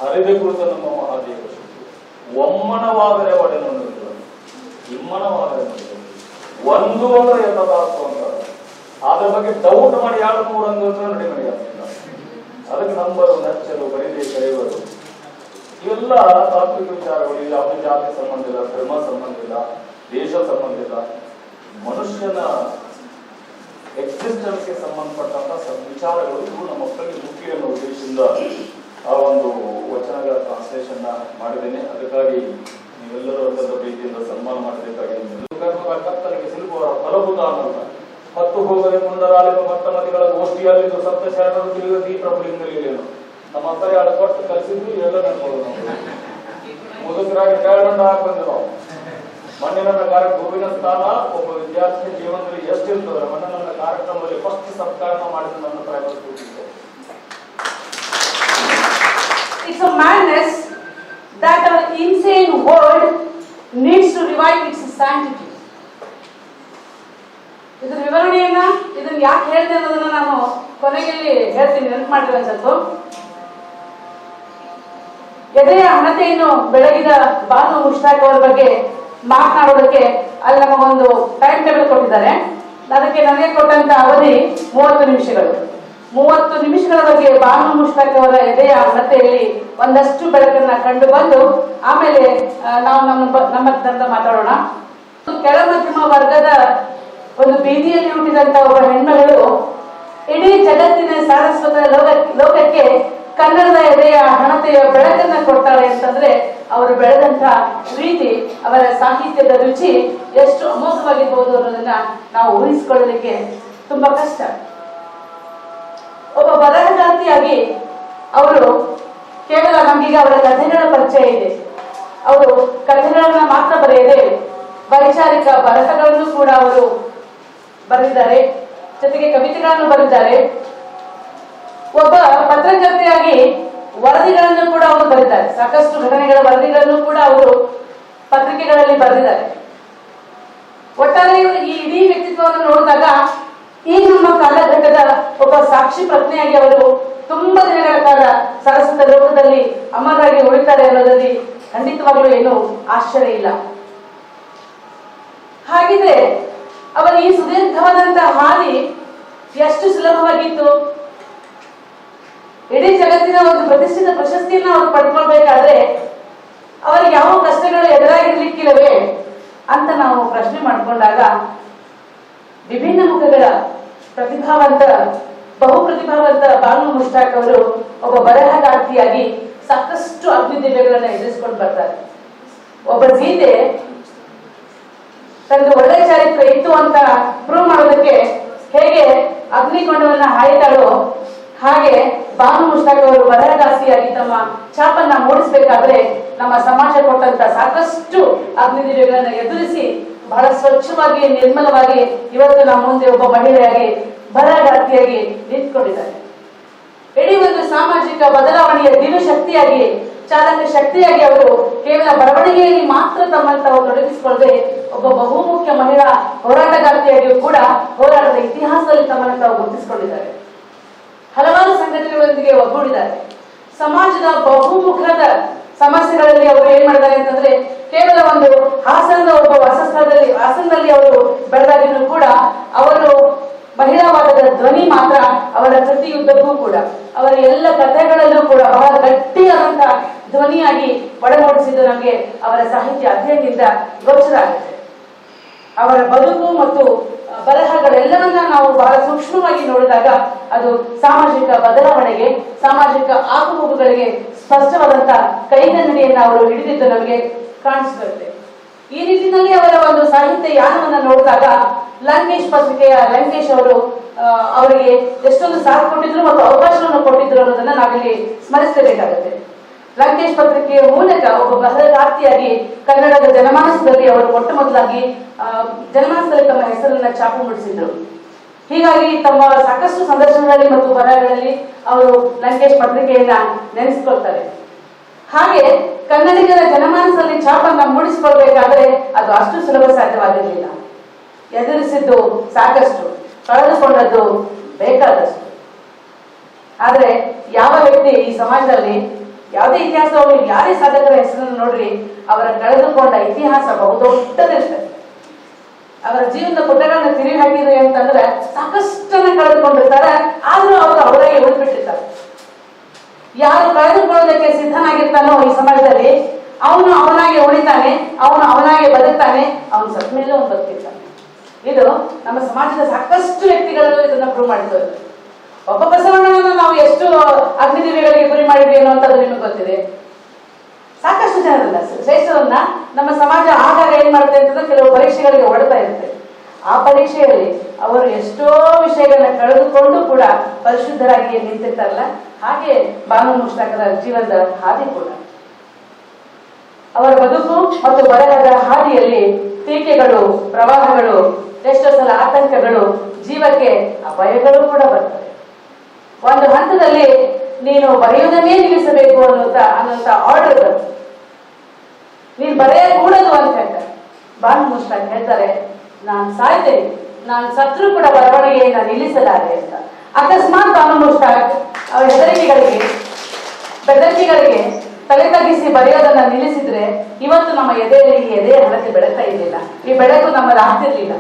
[SPEAKER 3] ಹರಿದ ಕುರಿತ ನಮ್ಮ ಮಹಾದೇವ ಒಮ್ಮನವಾದರೆ ಇಮ್ಮನವಾದರೆ ನೋಡಿದ್ರು. ಒಂದು ಅಂದ್ರೆ ಯಥಾರ್ಥ ಅಂತಾರೆ ಅದ್ರ ಬಗ್ಗೆ ಡೌಟ್ ಮಾಡಿ ಯಾರು ಮೂರು ನಡೆ ಅಂದ್ರೆ ನಡಿ ಮಾಡಿ ಆಗ್ತಿಲ್ಲ ಅದಕ್ಕೆ ನಂಬರು ನಚ್ಚಲು ಬರಿದೇ ಕರೆಯುವರು. ಇವೆಲ್ಲ ತಾತ್ವಿಕ ವಿಚಾರಗಳು. ಇಲ್ಲಿ ಯಾವುದೇ ಜಾತಿ ಸಂಬಂಧ ಇಲ್ಲ, ಧರ್ಮ ಸಂಬಂಧ ಇಲ್ಲ, ದೇಶ ಸಂಬಂಧ ಇಲ್ಲ. ಮನುಷ್ಯನ ಎಕ್ಸಿಸ್ಟೆನ್ಸ್ಗೆ ಸಂಬಂಧಪಟ್ಟಂತ ವಿಚಾರಗಳು ಇವು ನಮ್ಮ ಮಕ್ಕಳಿಗೆ ಮುಖ್ಯ ಅನ್ನೋ ಉದ್ದೇಶದಿಂದ ಆ ಒಂದು ವಚನಗಳ ಟ್ರಾನ್ಸ್ಲೇಷನ್ ಮಾಡಿದ್ದೇನೆ. ಅದಕ್ಕಾಗಿ ನೀವೆಲ್ಲರೂ ಪ್ರೀತಿಯಿಂದ ಸನ್ಮಾನ ಮಾಡಬೇಕಾಗಿ. ಕರ್ಮದ ಕತ್ತಲಿಗೆ ಸಿಲುಕುವ ಫಲಭೂತ ಅನ್ನೋದು ಮತಿಗಳ ಗೋಷ್ಠಿಯಲ್ಲಿದ್ದು ಸಪ್ತ ಶರಣರು ತಿಳಿದ ಈ ಪ್ರಭುಲಿಂಗಲಿಲ್ಲ ನಮ್ಮ ಅಂತರ್ಯಾಳ ಕೊಟ್ಟು ಕಲಿಸಿದ್ದು ಎಲ್ಲ ನೆನ್ಕೊಳ್ಳೋದು ನಾವು ಮುದುಕರಾಗಿ ರಿಟೈರ್ಮೆಂಟ್ ಹಾಕಿ ಬಂದು ನಾವು ಮಣ್ಣಿನ ಕಾರ್ಯ ಗುರುವಿನ ಸ್ಥಾನ ಒಬ್ಬ ವಿದ್ಯಾರ್ಥಿ ಜೀವನದಲ್ಲಿ ಎಷ್ಟು ಇರ್ತದೆ ಮಣ್ಣಿನ ಕಾರ್ಯಕ್ರಮದಲ್ಲಿ ಫಸ್ಟ್ ಸತ್ಕಾರಣ ಮಾಡಿದ ನನ್ನ private school
[SPEAKER 4] It's a madness that our insane world needs to revive its sanctity. ಇದ್ರ ವಿವರಣೆಯನ್ನ ಇದನ್ನ ಯಾಕೆ ಹೇಳಿದೆ ಅನ್ನೋದನ್ನ ನಾನು ಕೊನೆಗೆ ಹೇಳ್ತೀನಿ, ನೆನಪು ಅನ್ಸತ್ತು ಎದೆಯ ಹಣತೆಯನ್ನು ಬೆಳಗಿದ ಬಾನು ಮುಷ್ತಾಕ್ ಅವರ ಬಗ್ಗೆ ಮಾತನಾಡೋದಕ್ಕೆ ಅಲ್ಲಿ ನಮಗೊಂದು ಟೈಮ್ ಟೇಬಲ್ ಕೊಟ್ಟಿದ್ದಾರೆ. ಅದಕ್ಕೆ ನನಗೆ ಕೊಟ್ಟಂತ ಅವಧಿ ಮೂವತ್ತು ನಿಮಿಷಗಳು. ಮೂವತ್ತು ನಿಮಿಷಗಳ ಬಗ್ಗೆ ಬಾನು ಮುಷ್ತಾಕ್ ಅವರ ಎದೆಯ ಹಣತೆಯಲ್ಲಿ ಒಂದಷ್ಟು ಬೆಳಕನ್ನ ಕಂಡು ಬಂದು, ಆಮೇಲೆ ನಾವು ನಮ್ಮ ನಮ್ಮ ಮಾತಾಡೋಣ. ಕೆಳ ಮಧ್ಯಮ ವರ್ಗದ ಒಂದು ಬೀದಿಯಲ್ಲಿ ಹುಟ್ಟಿದಂತ ಒಬ್ಬ ಹೆಣ್ಮಗಳು ಇಡೀ ಜಗತ್ತಿನ ಸಾರಸ್ವತ ಲೋಕ ಲೋಕಕ್ಕೆ ಕನ್ನಡದ ಎದೆಯ ಹಣತೆಯ ಬೆಳಕನ್ನ ಕೊಡ್ತಾಳೆ ಅಂತಂದ್ರೆ ಅವರು ಬೆಳೆದಂತ ರೀತಿ ಅವರ ಸಾಹಿತ್ಯದ ರುಚಿ ಎಷ್ಟು ಅಮೋಘವಾಗಿರ್ಬೋದು ಅನ್ನೋದನ್ನ ನಾವು ಊಹಿಸಿಕೊಳ್ಳಲಿಕ್ಕೆ ತುಂಬಾ ಕಷ್ಟ. ಒಬ್ಬ ಬರಹಗಾರ್ತಿಯಾಗಿ ಅವರು ಕೇವಲ ನಮಗೀಗ ಅವರ ಕಥೆಗಳ ಪರಿಚಯ ಇದೆ. ಅವರು ಕಥೆಗಳನ್ನ ಮಾತ್ರ ಬರೆಯದೆ ವೈಚಾರಿಕ ಬರಹಗಳನ್ನು ಕೂಡ ಅವರು ಬರೆದಿದ್ದಾರೆ. ಜೊತೆಗೆ ಕವಿತೆಗಳನ್ನು ಬರೆದಿದ್ದಾರೆ. ಒಬ್ಬ ಪತ್ರಕರ್ತೆಯಾಗಿ ವರದಿಗಳನ್ನು ಕೂಡ ಅವರು ಬರೆದಿದ್ದಾರೆ. ಸಾಕಷ್ಟು ಘಟನೆಗಳ ವರದಿಗಳನ್ನು ಕೂಡ ಅವರು ಪತ್ರಿಕೆಗಳಲ್ಲಿ ಬರೆದಿದ್ದಾರೆ. ಒಟ್ಟಾರೆ ಈ ಇಡೀ ವ್ಯಕ್ತಿತ್ವವನ್ನು ನೋಡಿದಾಗ ಈ ನಮ್ಮ ಕಾಲಘಟ್ಟದ ಒಬ್ಬ ಸಾಕ್ಷಿ ಪ್ರಜ್ಞೆಯಾಗಿ ಅವರು ತುಂಬಾ ದಿನಗಳ ಕಾಲ ಸರಸ್ವತ ಲೋಕದಲ್ಲಿ ಅಮರರಾಗಿ ಉಳಿತಾರೆ ಅನ್ನೋದರಲ್ಲಿ ಖಂಡಿತವಾಗ್ಲೂ ಏನು ಆಶ್ಚರ್ಯ ಇಲ್ಲ. ಹಾಗಿದ್ರೆ ಅವರ ಈ ಸುದೀರ್ಘವಾದಂತಹ ಹಾದಿ ಎಷ್ಟು ಸುಲಭವಾಗಿತ್ತು? ಇಡೀ ಜಗತ್ತಿನ ಒಂದು ಪ್ರತಿಷ್ಠಿತ ಪ್ರಶಸ್ತಿಯನ್ನು ಅವರು ಪಡ್ಕೊಳ್ಬೇಕಾದ್ರೆ ಅವರಿಗೆ ಯಾವ ಕಷ್ಟಗಳು ಎದುರಾಗಿರ್ಲಿಕ್ಕಿಲ್ಲವೇ ಅಂತ ನಾವು ಪ್ರಶ್ನೆ ಮಾಡಿಕೊಂಡಾಗ ವಿಭಿನ್ನ ಮುಖಗಳ ಪ್ರತಿಭಾವಂತ, ಬಹು ಪ್ರತಿಭಾವಂತ ಬಾನು ಮುಷ್ಟಾಕ್ ಅವರು ಒಬ್ಬ ಬರಹಗಾರ್ತಿಯಾಗಿ ಸಾಕಷ್ಟು ಅಗ್ನಿದಿವ್ಯಗಳನ್ನ ಎದುರಿಸ್ಕೊಂಡು ಬರ್ತಾರೆ. ಒಬ್ಬ ಸೀತೆ ತನಗೆ ಒಳ್ಳೆ ಚಾರಿತ್ರ್ಯ ಇತ್ತು ಅಂತ ಪ್ರೂವ್ ಮಾಡೋದಕ್ಕೆ ಹೇಗೆ ಅಗ್ನಿಕೊಂಡವನ್ನ ಹಾಯ್ತಾಳೋ ಹಾಗೆ ಬಾನು ಮುಷ್ತಾಕ್ ಅವರು ಬರಹಗಾಸಿಯಾಗಿ ತಮ್ಮ ಛಾಪನ್ನ ಮೂಡಿಸಬೇಕಾದ್ರೆ ನಮ್ಮ ಸಮಾಜ ಕೊಟ್ಟಂತ ಸಾಕಷ್ಟು ಅಗ್ನಿದಿವ್ಯಗಳನ್ನ ಎದುರಿಸಿ ಬಹಳ ಸ್ವಚ್ಛವಾಗಿ, ನಿರ್ಮಲವಾಗಿ ಇವತ್ತು ನಮ್ಮ ಮುಂದೆ ಒಬ್ಬ ಮಹಿಳೆಯಾಗಿ ಬರಹಗಾರ್ತಿಯಾಗಿ ನಿಂತ್ಕೊಂಡಿದ್ದಾರೆ. ಇಡೀ ಒಂದು ಸಾಮಾಜಿಕ ಬದಲಾವಣೆಯ ದಿವ್ಯ ಚಾಲಕ ಶಕ್ತಿಯಾಗಿ ಅವರು ಕೇವಲ ಬರವಣಿಗೆಯಲ್ಲಿ ಮಾತ್ರ ತಮ್ಮನ್ನು ತಾವು ತೊಡಗಿಸಿಕೊಳ್ಳದೆ ಒಬ್ಬ ಬಹುಮುಖ್ಯ ಮಹಿಳಾ ಹೋರಾಟಗಾರ್ತಿಯಾಗಿಯೂ ಕೂಡ ಹೋರಾಟದ ಇತಿಹಾಸದಲ್ಲಿ ತಮ್ಮನ್ನು ತಾವು ಗುರುತಿಸಿಕೊಂಡಿದ್ದಾರೆ. ಹಲವಾರು ಸಂಘಟನೆಗಳೊಂದಿಗೆ ಒಗ್ಗೂಡಿದ್ದಾರೆ. ಸಮಾಜದ ಬಹುಮುಖದ ಸಮಸ್ಯೆಗಳಲ್ಲಿ ಅವರು ಏನ್ ಮಾಡಿದ್ದಾರೆ ಅಂತಂದ್ರೆ ಕೇವಲ ಒಂದು ಹಾಸನದ ಒಬ್ಬ ವಾಸಸ್ಥಳದಲ್ಲಿ, ಹಾಸನದಲ್ಲಿ ಅವರು ಬೆಳೆದಾಗಿದ್ರು ಕೂಡ ಅವರು ಮಹಿಳಾವಾದದ ಧ್ವನಿ ಮಾತ್ರ ಅವರ ಕೃತಿಯುದ್ದಕ್ಕೂ ಕೂಡ, ಅವರ ಎಲ್ಲ ಕಥೆಗಳಲ್ಲೂ ಕೂಡ ಬಹಳ ಗಟ್ಟಿಯಾದಂತ ಧ್ವನಿಯಾಗಿ ಒಳಗೊಡಿಸಿದ್ದು ನಮಗೆ ಅವರ ಸಾಹಿತ್ಯ ಅಧ್ಯಯನದಿಂದ ಗೋಚರ ಆಗಿದೆ ಅವರ ಬದುಕು ಮತ್ತು ಬರಹಗಳೆಲ್ಲವನ್ನ ನಾವು ಬಹಳ ಸೂಕ್ಷ್ಮವಾಗಿ ನೋಡಿದಾಗ ಅದು ಸಾಮಾಜಿಕ ಬದಲಾವಣೆಗೆ, ಸಾಮಾಜಿಕ ಆಗುಹೋಗುಗಳಿಗೆ ಸ್ಪಷ್ಟವಾದಂತ ಕೈಗನ್ನಡಿಯನ್ನು ಅವರು ಹಿಡಿದಿದ್ದು ನಮಗೆ ಕಾಣಿಸ್ಬರುತ್ತೆ ಈ ನಿಟ್ಟಿನಲ್ಲಿ ಅವರ ಒಂದು ಸಾಹಿತ್ಯ ಯಾನವನ್ನ ನೋಡಿದಾಗ ಲಂಕೇಶ್ ಪತ್ರಿಕೆಯ ಲಂಕೇಶ್ ಅವರು ಅವರಿಗೆ ಎಷ್ಟೊಂದು ಸಾಥ್ ಕೊಟ್ಟಿದ್ರು ಮತ್ತು ಅವಕಾಶವನ್ನು ಕೊಟ್ಟಿದ್ರು ಅನ್ನೋದನ್ನ ನಾವಿಲ್ಲಿ ಸ್ಮರಿಸಲೇಬೇಕಾಗುತ್ತೆ. ಲಂಕೇಶ್ ಪತ್ರಿಕೆಯ ಮೂಲಕ ಒಬ್ಬ ಬರಹಗಾರ್ತಿಯಾಗಿ ಕನ್ನಡದ ಜನಮಾನಸದಲ್ಲಿ ಅವರು ಮೊಟ್ಟ ಮೊದಲಾಗಿ ಜನಮಾನಸದಲ್ಲಿ ತಮ್ಮ ಹೆಸರನ್ನ ಚಾಪು ಮೂಡಿಸಿದ್ರು. ಹೀಗಾಗಿ ತಮ್ಮ ಸಾಕಷ್ಟು ಸಂದರ್ಶನಗಳಲ್ಲಿ ಮತ್ತು ಬರಹಗಳಲ್ಲಿ ಅವರು ಲಂಕೇಶ್ ಪತ್ರಿಕೆಯನ್ನ ನೆನೆಸ್ಕೊಳ್ತಾರೆ. ಹಾಗೆ ಕನ್ನಡಿಗರ ಜನಮಾನಸದಲ್ಲಿ ಛಾಪನ್ನ ಮೂಡಿಸಿಕೊಳ್ಬೇಕಾದ್ರೆ ಅದು ಅಷ್ಟು ಸುಲಭ ಸಾಧ್ಯವಾಗಿರಲಿಲ್ಲ ಎದುರಿಸಿದ್ದು ಸಾಕಷ್ಟು, ಕಳೆದುಕೊಂಡದ್ದು ಬೇಕಾದಷ್ಟು. ಆದ್ರೆ ಯಾವ ವ್ಯಕ್ತಿ ಈ ಸಮಾಜದಲ್ಲಿ ಯಾವುದೇ ಇತಿಹಾಸವನ್ನು ಯಾರೇ ಸಾಧಕರ ಹೆಸರನ್ನು ನೋಡ್ರಿ, ಅವರ ಕಳೆದುಕೊಂಡ ಇತಿಹಾಸ ಬಹುದೊಡ್ಡದಿರ್ತದೆ. ಅವರ ಜೀವನದ ಪುಟಗಳನ್ನ ತಿರುಗಿ ಹಾಕಿದ್ರಿ ಅಂತಂದ್ರೆ ಸಾಕಷ್ಟನ್ನ ಕಳೆದುಕೊಂಡಿರ್ತಾರೆ, ಆದ್ರೂ ಅವರು ಅವರಾಗಿ ಉಳಿದ್ಬಿಟ್ಟಿರ್ತಾರೆ ಯಾರು ಕಳೆದುಕೊಳ್ಳೋದಕ್ಕೆ ಸಿದ್ಧನಾಗಿರ್ತಾನೋ ಈ ಸಮಾಜದಲ್ಲಿ, ಅವನು ಅವನಾಗೆ ಉಳಿತಾನೆ ಅವನು ಅವನಾಗೆ ಬದುಕ್ತಾನೆ, ಅವನು ಸತ್ ಮೇಲೆ ಅವನು ಬದುಕಿರ್ತಾನೆ. ಇದು ನಮ್ಮ ಸಮಾಜದ ಸಾಕಷ್ಟು ವ್ಯಕ್ತಿಗಳಲ್ಲೂ ಇದನ್ನ ಪ್ರೂವ್ ಮಾಡಿದ್ದಾರೆ ಒಬ್ಬ ಬಸವಣ್ಣನನ್ನು ನಾವು ಎಷ್ಟು ಅಗ್ನಿದೇವಿಗಳಿಗೆ ಗುರಿ ಮಾಡಿದ್ವಿ ಅನ್ನುವಂಥದ್ದು ನಿಮಗೆ ಗೊತ್ತಿದೆ. ಸಾಕಷ್ಟು ಜನರನ್ನ ಶ್ರೇಷ್ಠರನ್ನ ನಮ್ಮ ಸಮಾಜ ಆಗಾಗ ಏನ್ ಮಾಡುತ್ತೆ ಅಂತಂದ್ರೆ ಕೆಲವು ಪರೀಕ್ಷೆಗಳಿಗೆ ಹೊಡ್ತಾ ಇರುತ್ತೆ. ಆ ಪರೀಕ್ಷೆಯಲ್ಲಿ ಅವರು ಎಷ್ಟೋ ವಿಷಯಗಳನ್ನ ಕಳೆದುಕೊಂಡು ಕೂಡ ಪರಿಶುದ್ಧರಾಗಿ ನಿಂತಿರ್ತಾರಲ್ಲ, ಹಾಗೆ ಬಾನು ಮುಷ್ತಾಕರ ಜೀವನದ ಹಾದಿ ಕೂಡ. ಅವರ ಬದುಕು ಮತ್ತು ಬರಹದ ಹಾದಿಯಲ್ಲಿ ಟೀಕೆಗಳು, ಪ್ರವಾಹಗಳು, ಎಷ್ಟೋ ಸಲ ಆತಂಕಗಳು, ಜೀವಕ್ಕೆ ಅಪಾಯಗಳು ಕೂಡ ಬರ್ತವೆ. ಒಂದು ಹಂತದಲ್ಲಿ ನೀನು ಬರೆಯುವುದನ್ನೇ ನಿಲ್ಲಿಸಬೇಕು ಅನ್ನುವಂತ ಅನ್ನುವಂತ ಆರ್ಡರ್ ನೀನು ನೀನು ಬರೆಯಕೂಡದು ಅಂತ ಹೇಳ್ತಾರೆ. ಬಾನು ಮುಷ್ತಾಕ್ ಹೇಳ್ತಾರೆ, ನಾನು ಸಾಯ್ತೇನೆ, ನಾನು ಸತ್ರು ಕೂಡ ಬರವಣಿಗೆಯನ್ನ ನಿಲ್ಲಿಸಲಾರೆ ಅಂತ. ಅಕಸ್ಮಾತ್ ಬಾನು ಮುಷ್ತಾಕ್ ಅವರ ಹೆದರಿಕೆಗಳಿಗೆ, ಬೆದರಿಕೆಗಳಿಗೆ ತಲೆ ತಗ್ಗಿಸಿ ಬರೆಯೋದನ್ನ ನಿಲ್ಲಿಸಿದ್ರೆ ಇವತ್ತು ನಮ್ಮ ಎದೆಯಲ್ಲಿ ಈ ಎದೆಯ ಹಣಕ್ಕೆ ಬೆಳಗ್ತಾ ಇರಲಿಲ್ಲ. ಈ ಬೆಳಕು ನಮ್ಮಲ್ಲಿ ಆಗ್ತಿರ್ಲಿಲ್ಲ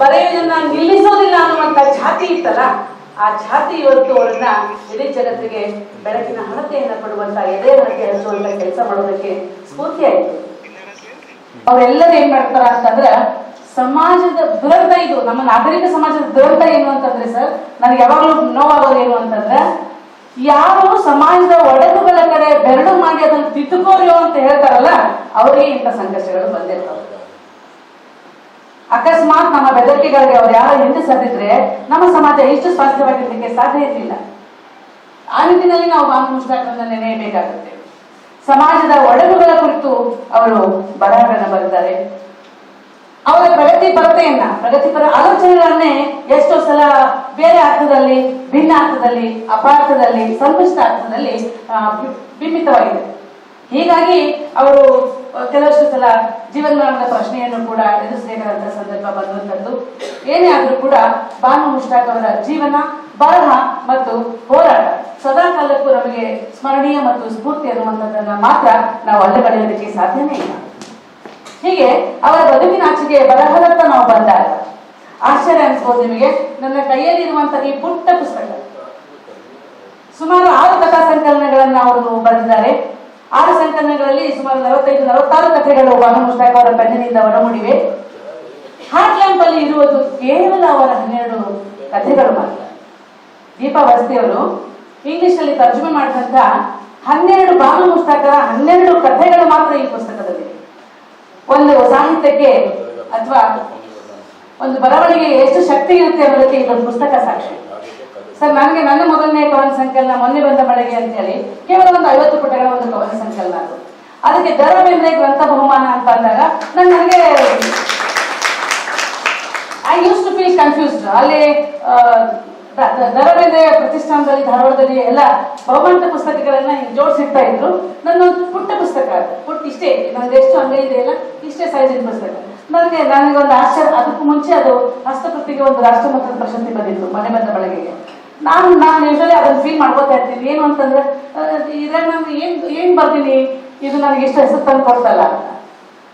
[SPEAKER 4] ಬರೆಯೋದನ್ನ ನಿಲ್ಲಿಸೋದಿಲ್ಲ ಅನ್ನುವಂತ ಛಾತಿ ಇತ್ತಲ್ಲ ಆ ಜಾತಿ ಇವತ್ತು ಅವರನ್ನ ಇಡೀ ಜಗತ್ತಿಗೆ ಬೆಳಕಿನ ಹಣತೆಯನ್ನ ಕೊಡುವಂತ ಎದೆ ಹಣತೆ ಹಚ್ಚುವಂತ ಕೆಲಸ ಮಾಡೋದಕ್ಕೆ ಸ್ಫೂರ್ತಿಯಾಯಿತು ಅವರೆಲ್ಲರೂ ಏನ್ ಮಾಡ್ತಾರ ಅಂತಂದ್ರ ಸಮಾಜದ ದುರಂತ ಇದು, ನಮ್ಮ ನಾಗರಿಕ ಸಮಾಜದ ದುರಂತ ಏನು ಅಂತಂದ್ರೆ ಸರ್, ನನಗೆ ಯಾವಾಗಲೂ ನೋವಾಗೋದು ಏನು ಅಂತಂದ್ರೆ, ಯಾರು ಸಮಾಜದ ಒಡಕುಗಳ ಕಡೆ ಬೆರಳು ಮಾಡಿ ಅದನ್ನು ತಿದ್ದುಕೋರಿಯೋ ಅಂತ ಹೇಳ್ತಾರಲ್ಲ, ಅವರಿಗೆ ಇಂಥ ಸಂಕಷ್ಟಗಳು ಬಂದಿರ್ತಾವೆ. ಅಕಸ್ಮಾತ್ ನಮ್ಮ ಬೆದರಿಕೆಗಳಿಗೆ ಅವ್ರು ಯಾರೋ ಹಿಂದೆ ಸರಿದ್ರೆ ನಮ್ಮ ಸಮಾಜ ಎಷ್ಟು ಸ್ವಾಸ್ಥ್ಯವಾಗಿರ್ಲಿಕ್ಕೆ ಸಾಧ್ಯ ಇರಲಿಲ್ಲ. ಆ ನಿಟ್ಟಿನಲ್ಲಿ ನಾವು ಬಾನು ಮುಷ್ಟಾಕರನ್ನ ನೆನೆಯಬೇಕಾಗುತ್ತೆ. ಸಮಾಜದ ಒಡಗುಗಳ ಕುರಿತು ಅವರು ಬರಹಗಳನ್ನು ಬರೆದಿದ್ದಾರೆ ಅವರ ಪ್ರಗತಿ ಪರತೆಯನ್ನ ಪ್ರಗತಿಪರ ಆಲೋಚನೆಗಳನ್ನೇ ಎಷ್ಟೋ ಸಲ ಬೇರೆ ಅರ್ಥದಲ್ಲಿ, ಭಿನ್ನ ಅರ್ಥದಲ್ಲಿ, ಅಪಾರ್ಥದಲ್ಲಿ ಸಂಕುಷ್ಟ ಅರ್ಥದಲ್ಲಿ ಬಿಂಬಿತವಾಗಿದೆ. ಹೀಗಾಗಿ ಅವರು ಕೆಲವಷ್ಟು ಸಲ ಜೀವನ್ಮರಣದ ಪ್ರಶ್ನೆಯನ್ನು ಕೂಡ ಎದುರಿಸಬೇಕಾದಂತಹ ಸಂದರ್ಭ ಬಂದಂತದ್ದು ಏನೇ ಆದರೂ ಕೂಡ ಬಾನು ಮುಷ್ತಾಕ್ ಅವರ ಜೀವನ, ಬರಹ ಮತ್ತು ಹೋರಾಟ ಸದಾ ಕಾಲಕ್ಕೂ ನಮಗೆ ಸ್ಮರಣೀಯ ಮತ್ತು ಸ್ಫೂರ್ತಿ ಅನ್ನುವಂಥದ್ದನ್ನ ಮಾತ್ರ ನಾವು ಅಲ್ಲಗಳೆಯೋದಕ್ಕೆ ಸಾಧ್ಯನೇ ಇಲ್ಲ. ಹೀಗೆ ಅವರ ಬದುಕಿನಾಚೆಗೆ ಬರಹದತ್ತ ನಾವು ಬಂದಾಗ, ಆಶ್ಚರ್ಯ ಅನ್ಸ್ಬೋದು ನಿಮಗೆ, ನನ್ನ ಕೈಯಲ್ಲಿ ಇರುವಂತಹ ಈ ಪುಟ್ಟ ಪುಸ್ತಕ. ಸುಮಾರು ಆರು ಕಥಾ ಸಂಕಲನಗಳನ್ನ ಅವರು ಬರೆದಿದ್ದಾರೆ. ಆರು ಸಂಕಲನಗಳಲ್ಲಿ ಸುಮಾರು ನಲವತ್ತೈದು, ನಲವತ್ತಾರು ಕಥೆಗಳು ಬಾನು ಮುಷ್ತಾಕ್ ಅವರ ಪೆನ್ನಿನಿಂದ ಹೊರಮೂಡಿವೆ. ಹಾರ್ಟ್ ಲ್ಯಾಂಪ್ ಅಲ್ಲಿ ಇರುವುದು ಕೇವಲ ಅವರ ಹನ್ನೆರಡು ಕಥೆಗಳು ಮಾತ್ರ. ದೀಪಾ ವಸ್ತಿಯವರು ಇಂಗ್ಲಿಷ್ ಅಲ್ಲಿ ತರ್ಜುಮೆ ಮಾಡಿದಂತ ಹನ್ನೆರಡು ಬಾನು ಮುಸ್ತಾಕರ ಹನ್ನೆರಡು ಕಥೆಗಳು ಮಾತ್ರ ಈ ಪುಸ್ತಕದಲ್ಲಿ. ಒಂದು ಸಾಹಿತ್ಯಕ್ಕೆ ಅಥವಾ ಒಂದು ಬರವಣಿಗೆ ಎಷ್ಟು ಶಕ್ತಿ ಇರುತ್ತೆ ಅನ್ನೋದಕ್ಕೆ ಇದೊಂದು ಪುಸ್ತಕ ಸಾಕ್ಷಿ. ಸರ್, ನನಗೆ ನನ್ನ ಮೊದಲನೇ ಕವನ ಸಂಕಲನ ಮೊನ್ನೆ ಬಂದ ಬಳಗೆ ಅಂತ ಹೇಳಿ ಕೇವಲ ಒಂದು ಐವತ್ತು ಪುಟಗಳ ಒಂದು ಕವನ ಸಂಕಲನ ಅದು. ಅದಕ್ಕೆ ದರ ಬೇಂದ್ರೆ ಗ್ರಂಥ ಬಹುಮಾನ ಅಂತ ಅಂದಾಗ ನಾನು ನನಗೆ I used to feel confused ಅಲ್ಲಿ ದರ ಪ್ರತಿಷ್ಠಾನದಲ್ಲಿ, ಧಾರವಾಡದಲ್ಲಿ ಎಲ್ಲ ಬಹುಮಾನದ ಪುಸ್ತಕಗಳನ್ನ ಜೋಡಿಸಿಡ್ತಾ ಇದ್ರು. ನನ್ನ ಪುಟ್ಟ ಪುಸ್ತಕ, ಪುಟ್ಟ ಇಷ್ಟೇ, ನನಗೆ ಎಷ್ಟು ಅಂಗೈ ಇದೆ ಅಲ್ಲ ಇಷ್ಟೇ ಸೈಜಿನ ಪುಸ್ತಕ. ನನಗೆ ನನಗೆ ಒಂದು ಆಶ್ಚರ್ಯ, ಅದಕ್ಕೂ ಮುಂಚೆ ಅದು ಹಸ್ತಕೃತಿಗೆ ಒಂದು ರಾಷ್ಟ್ರಮಟ್ಟದ ಪ್ರಶಸ್ತಿ ಬಂದಿತ್ತು, ಮನೆ ಬಂದ ಬಳಗೆಗೆ ನಾನು ನಾನು ಯೂಶಲಿ ಅದನ್ನ ಫೀಲ್ ಮಾಡ್ಕೋತಾ ಇರ್ತೀನಿ. ಏನು ಅಂತಂದ್ರೆ ಇದ್ರಾಗ ನಾನು ಏನು ಏನು ಬರ್ತೀನಿ? ಇದು ನನಗೆ ಇಷ್ಟ ಹೆಸರು ತಂದು ಕೊಡ್ತಲ್ಲ.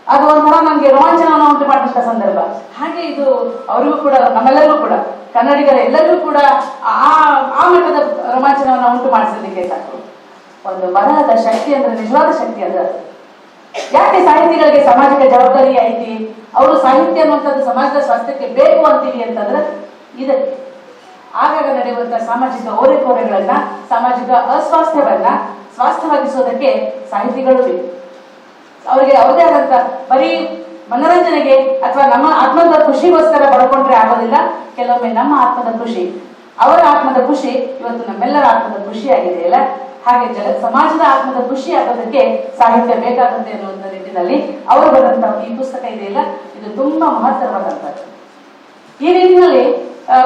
[SPEAKER 4] ಅದು ಒಂಥರ ನನಗೆ ರೋಮಾಂಚನ ಉಂಟು ಮಾಡಿದ ಸಂದರ್ಭ. ಹಾಗೆ ಇದು ಅವರಿಗೂ ಕೂಡ, ನಮ್ಮೆಲ್ಲರಿಗೂ ಕೂಡ, ಕನ್ನಡಿಗರ ಎಲ್ಲರಿಗೂ ಕೂಡ ಆ ಆ ಮಟ್ಟದ ರೋಮಾಂಚನವನ್ನು ಉಂಟು ಮಾಡಿಸಲಿಕ್ಕೆ ಸಾಕು. ಒಂದು ಬರಹದ ಶಕ್ತಿ ಅಂದ್ರೆ, ನಿಜವಾದ ಶಕ್ತಿ ಅದು. ಯಾಕೆ ಸಾಹಿತಿಗಳಿಗೆ ಸಾಮಾಜಿಕ ಜವಾಬ್ದಾರಿ ಐತಿ ಅವರು ಸಾಹಿತ್ಯ ಅನ್ನುವಂಥದ್ದು ಸಮಾಜದ ಸ್ವಾಸ್ಥ್ಯಕ್ಕೆ ಬೇಕು ಅಂತೀವಿ ಅಂತಂದ್ರೆ, ಇದಕ್ಕೆ. ಆಗಾಗ ನಡೆಯುವಂತಹ ಸಾಮಾಜಿಕ ಓರೆಕೋರೆಗಳನ್ನ ಸಾಮಾಜಿಕ ಅಸ್ವಾಸ್ಥ್ಯವನ್ನ ಸ್ವಾಸ್ಥ್ಯವಾಗಿಸೋದಕ್ಕೆ ಸಾಹಿತಿಗಳು ಅವರಿಗೆ ಅವರದೇ ಆದಂತ ಬರೀ ಮನೋರಂಜನೆಗೆ ಅಥವಾ ನಮ್ಮ ಆತ್ಮದ ಖುಷಿಗೋಸ್ಕರ ಬರ್ಕೊಂಡ್ರೆ ಆಗೋದಿಲ್ಲ. ಕೆಲವೊಮ್ಮೆ ನಮ್ಮ ಆತ್ಮದ ಖುಷಿ, ಅವರ ಆತ್ಮದ ಖುಷಿ ಇವತ್ತು ನಮ್ಮೆಲ್ಲರ ಆತ್ಮದ ಖುಷಿ ಅಲ್ಲ? ಹಾಗೆ ಜನ, ಸಮಾಜದ ಆತ್ಮದ ಖುಷಿ ಆಗೋದಕ್ಕೆ ಸಾಹಿತ್ಯ ಬೇಕಾಗುತ್ತೆ ಅನ್ನುವಂಥ ನಿಟ್ಟಿನಲ್ಲಿ ಅವರು ಬರೆದಂತಹ ಈ ಪುಸ್ತಕ ಇದೆಯಲ್ಲ? ಇದು ತುಂಬಾ ಮಹತ್ತರವಾದಂಥದ್ದು ಈ ನಿಟ್ಟಿನಲ್ಲಿ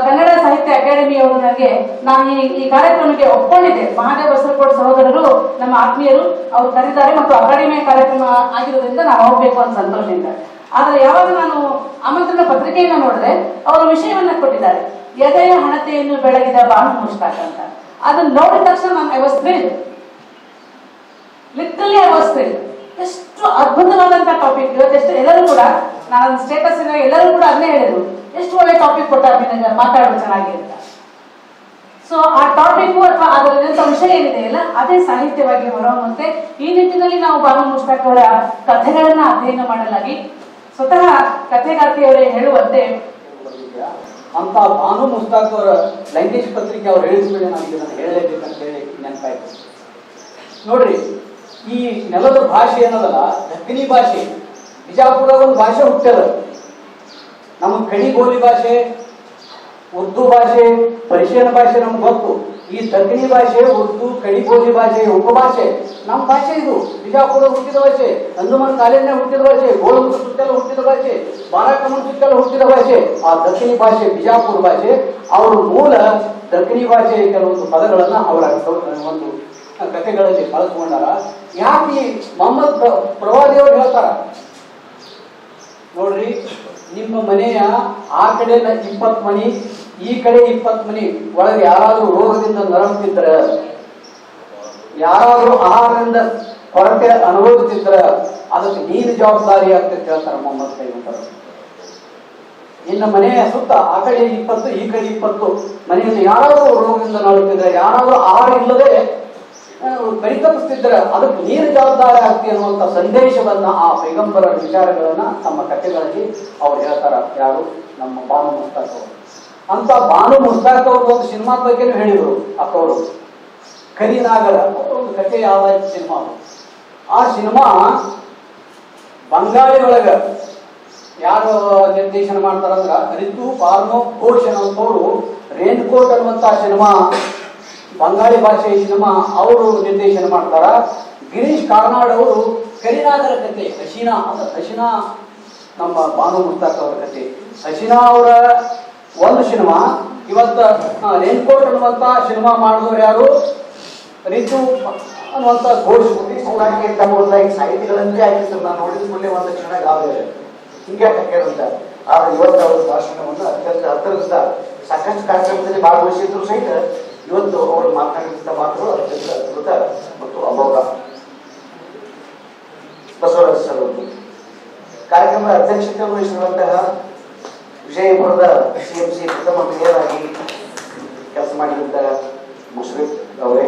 [SPEAKER 4] ಕನ್ನಡ ಸಾಹಿತ್ಯ ಅಕಾಡೆಮಿಯವರು ನನಗೆ, ನಾನು ಈ ಈ ಕಾರ್ಯಕ್ರಮಕ್ಕೆ ಒಪ್ಕೊಂಡಿದ್ದೆ. ಮಹಾದೇವ ಬಸರಕೋಡ್ ಸಹೋದರರು ನಮ್ಮ ಆತ್ಮೀಯರು, ಅವ್ರು ಕರೀತಾರೆ ಮತ್ತು ಅಕಾಡೆಮಿಯ ಕಾರ್ಯಕ್ರಮ ಆಗಿರೋದ್ರಿಂದ ನಾನು ಹೋಗ್ಬೇಕು ಅಂತ ಸಂತೋಷದಿಂದ. ಆದರೆ ಯಾವಾಗ ನಾನು ಆಮಂತ್ರಣ ಪತ್ರಿಕೆಯನ್ನು ನೋಡಿದೆ ಅವರು ವಿಷಯವನ್ನ ಕೊಟ್ಟಿದ್ದಾರೆ. ಎದೆಯ ಹಣತೆಯನ್ನು ಬೆಳಗಿದ ಬಾನು ಮುಷ್ತಾಕ್ ಅಂತ. ಅದನ್ನ ನೋಡಿದ ತಕ್ಷಣ ನಾನು I was thrilled literally I was ಎಷ್ಟು ಅದ್ಭುತವಾದಂತ ಟಾಪಿಕ್ ಇವತ್ತೆಷ್ಟು ಎಲ್ಲರೂ ಕೂಡ, ನಾನು ಸ್ಟೇಟಸ್ ಎಲ್ಲರೂ ಕೂಡ ಅದನ್ನೇ ಹೇಳಿದ್ರು. ಎಷ್ಟು ಒಳ್ಳೆ ಟಾಪಿಕ್ ನಿನಗೆ ಮಾತಾಡೋದು ಚೆನ್ನಾಗಿ ಅಂತ. ಸೊ ಆ ಟಾಪಿಕ್ ಅಥವಾ ಅದರಲ್ಲಿರುವಂತ ವಿಷಯ ಏನಿದೆ ಅಲ್ಲ ಅದೇ ಸಾಹಿತ್ಯವಾಗಿ ಹೊರಹೊಮ್ಮುತ್ತೆ. ಈ ನಿಟ್ಟಿನಲ್ಲಿ ನಾವು ಬಾನು ಮುಷ್ತಾಕ್ ಅವರ ಕಥೆಗಳನ್ನ ಅಧ್ಯಯನ ಮಾಡಲಾಗಿ, ಸ್ವತಃ ಕಥೆಗಾರ್ತಿಯವರೇ ಹೇಳುವಂತೆ
[SPEAKER 5] ಅಂತ ಬಾನು ಮುಸ್ತಾಕ್ ಅವರ ಲೈಂಗೇಜ್ ಪತ್ರಿಕೆ ಅವ್ರು ಹೇಳಿದ್ಮೇಲೆ ನಾನು ಇದನ್ನು ಹೇಳಲೇಬೇಕಂತ ಹೇಳಿ ನೆನಪಾಯ್ತು. ನೋಡ್ರಿ ಈ ನೆಲದ ಭಾಷೆ ಏನದಲ್ಲ, ದಕ್ಷಿಣಿ ಭಾಷೆ. ಬಿಜಾಪುರ ಒಂದು ಭಾಷೆ ಹುಟ್ಟದ ನಮ್ಮ ಕಣಿ ಗೋಲಿ ಭಾಷೆ, ಉರ್ದು ಭಾಷೆ ಪರ್ಷಿಯನ್ ಭಾಷೆ ನಮ್ಗೆ ಗೊತ್ತು. ಈ ದಕ್ಷಿಣಿ ಭಾಷೆ, ಉರ್ದು ಬೋಲಿ ಭಾಷೆ ಉಪಭಾಷೆ ನಮ್ಮ ಭಾಷೆ ಇದು. ಬಿಜಾಪುರ ಹುಟ್ಟಿದ ಭಾಷೆ ಅಂಜುಮನ್ ಕಾಲೇಜ್ನಾಗ ಹುಟ್ಟಿದ ಭಾಷೆ ಗೋಳಗುರು ಸುತ್ತೆಲ್ಲ ಹುಟ್ಟಿದ ಭಾಷೆ, ಬಾರಾಕಮನ್ ಸುತ್ತೆಲ್ಲ ಹುಟ್ಟಿದ ಭಾಷೆ. ಆ ದಕ್ಷಿಣಿ ಭಾಷೆ, ಬಿಜಾಪುರ ಭಾಷೆ, ಅವ್ರ ಮೂಲ ದಕ್ಷಿಣಿ ಭಾಷೆ ಕೆಲವೊಂದು ಪದಗಳನ್ನ ಅವರ ಒಂದು ಕಥೆಗಳಲ್ಲಿ ಬಳಸ್ಕೊಂಡಾರ ಯಾಕೆ ಮೊಹಮ್ಮದ್ ಪ್ರವಾದಿ ಪ್ರವಾದಿಯವರು ಹೇಳ್ತಾರ? ನೋಡ್ರಿ, ನಿಮ್ಮ ಮನೆಯ ಆ ಕಡೆ ಇಪ್ಪತ್ ಮನಿ, ಈ ಕಡೆ ಇಪ್ಪತ್ ಮನಿ, ಒಳಗೆ ಯಾರಾದ್ರೂ ರೋಗದಿಂದ ನರಳುತ್ತಿದ್ರ ಯಾರಾದ್ರೂ ಆಹಾರದಿಂದ ಕೊರತೆ ಅನುಭವಿಸುತ್ತಿದ್ರ ಅದಕ್ಕೆ ನೀನು ಜವಾಬ್ದಾರಿ ಅಂತ ಹೇಳ್ತಾರೆ ಮೊಹಮ್ಮದ್ ಕೈಗೊಂಡರು ನಿನ್ನ ಮನೆಯ ಸುತ್ತ ಆ ಕಡೆ ಇಪ್ಪತ್ತು, ಈ ಕಡೆ ಇಪ್ಪತ್ತು ಮನೆಯಲ್ಲಿ ಯಾರಾದ್ರೂ ರೋಗದಿಂದ ನರಳುತ್ತಿದ್ರೆ ಯಾರಾದ್ರೂ ಆಹಾರ ಇಲ್ಲದೆ ಪರಿತಪಿಸ್ತಿದ್ರೆ ಅದಕ್ಕೆ ನೀರು ಜವಾಬ್ದಾರಿ ಆಗ್ತಿ ಅನ್ನುವಂಥ ಸಂದೇಶವನ್ನ ಆ ಪೈಗಂಬರ ವಿಚಾರಗಳನ್ನ ತಮ್ಮ ಕಥೆಗಳಲ್ಲಿ ಅವ್ರು ಹೇಳ್ತಾರ. ಯಾರು? ನಮ್ಮ ಬಾನು ಮುಸ್ತಾಕ್ ಅವರು. ಅಂತ ಬಾನು ಮುಸ್ತಾಕ್ ಅವ್ರದ್ದು ಒಂದು ಸಿನಿಮಾ ಬಗ್ಗೆ ಹೇಳಿದ್ರು ಅಕ್ಕವರು. ಕರಿನಾಗರ ಒಂದು ಕಥೆ ಯಾವ ಸಿನಿಮಾ? ಆ ಸಿನಿಮಾ ಬಂಗಾಳಿ ಒಳಗ ಯಾರು ನಿರ್ದೇಶನ ಮಾಡ್ತಾರಂದ್ರ ರಿತು ಪಾರ್ನೋ ಘೋಷ್ ಅನ್ನುವಂಥವ್ರು ರೇನ್ ಕೋಟ್ ಅನ್ನುವಂತ ಸಿನಿಮಾ ಬಂಗಾಳಿ ಭಾಷೆ ಸಿನಿಮಾ ಅವರು ನಿರ್ದೇಶನ ಮಾಡ್ತಾರ. ಗಿರೀಶ್ ಕಾರ್ನಾಡ್ ಅವರು ಕರಿನಾಗರ ಕತೆ ಹಸೀನಾ ಅಂತ ಹಸೀನಾ ನಮ್ಮ ಭಾನು ಮುಸ್ತಾಕ್ ಅವರ ಕತೆ. ಹಸೀನಾ ಅವರ ಒಂದು ಸಿನಿಮಾ, ಇವತ್ತ ರೇನ್ಕೋಟ್ ಅನ್ನುವಂತ ಸಿನಿಮಾ ಮಾಡಿದವರು ಯಾರು? ರಿತು ಅನ್ನುವಂತ ಘೋಷ್
[SPEAKER 6] ಅವರಾಗಿ ತಮ್ಮ ಒಂದಾಗಿ ಸಾಹಿತಿಗಳಂತೆ ಸರ್. ನಾನು ನೋಡಿದ ಕೂಡಲೇ ಒಂದು ಕ್ಷಣ ಗಾಬರಿ ಹಿಂಗೆ ಕೇಳುತ್ತ. ಆದ್ರೆ ಇವತ್ತು ಅವರ ಭಾಷಣವನ್ನು ಅತ್ಯಂತ ಹತ್ತಿರದಿಂದ ಸಾಕಷ್ಟು ಕಾರ್ಯಕ್ರಮದಲ್ಲಿ ಭಾಗವಹಿಸಿದ್ರು ಸಹಿತ ಇವತ್ತು ಅವರು ಮಾತನಾಡಿದಂಥ ಮಾತುಗಳು ಅತ್ಯಂತ ಅದ್ಭುತ ಮತ್ತು ಅಮೋಘ. ಬಸವರಾಜ ಸರ್ ಅವರು. ಕಾರ್ಯಕ್ರಮದ ಅಧ್ಯಕ್ಷತೆ ವಹಿಸಿರುವಂತಹ ವಿಜಯಪುರದ ಸಿಎಂಸಿ ಪ್ರಥಮ ಮೇಯರಾಗಿ ಕೆಲಸ ಮಾಡಿದಂತಹ ಮುಷ್ರಿಫ್ ಅವರೇ.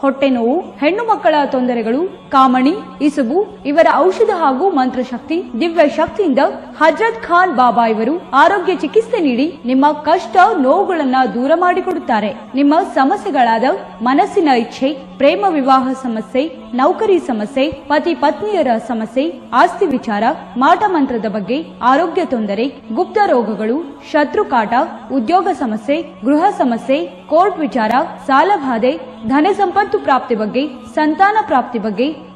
[SPEAKER 2] ಹೊಟ್ಟೆ ನೋವು, ಹೆಣ್ಣು ಮಕ್ಕಳ ತೊಂದರೆಗಳು, ಕಾಮಣಿ, ಇಸುಬು, ಇವರ ಔಷಧ ಹಾಗೂ ಮಂತ್ರಶಕ್ತಿ, ದಿವ್ಯ ಶಕ್ತಿಯಿಂದ ಹಜರತ್ ಖಾನ್ ಬಾಬಾ ಇವರು ಆರೋಗ್ಯ ಚಿಕಿತ್ಸೆ ನೀಡಿ ನಿಮ್ಮ ಕಷ್ಟ ನೋವುಗಳನ್ನ ದೂರ ಮಾಡಿಕೊಡುತ್ತಾರೆ. ನಿಮ್ಮ ಸಮಸ್ಯೆಗಳಾದ ಮನಸ್ಸಿನ ಇಚ್ಛೆ, ಪ್ರೇಮ ವಿವಾಹ ಸಮಸ್ಯೆ ನೌಕರಿ ಸಮಸ್ಯೆ, ಪತಿ ಪತ್ನಿಯರ ಸಮಸ್ಯೆ, ಆಸ್ತಿ ವಿಚಾರ, ಮಾಟ ಮಂತ್ರದ ಬಗ್ಗೆ ಆರೋಗ್ಯ ತೊಂದರೆ, ಗುಪ್ತ ರೋಗಗಳು ಶತ್ರುಕಾಟ ಉದ್ಯೋಗ ಸಮಸ್ಯೆ, ಗೃಹ ಸಮಸ್ಯೆ, ಕೋರ್ಟ್ ವಿಚಾರ, ಸಾಲಬಾಧೆ, ಧನ ಸಂಪತ್ತು ಪ್ರಾಪ್ತಿ ಬಗ್ಗೆ, ಸಂತಾನ ಪ್ರಾಪ್ತಿ ಬಗ್ಗೆ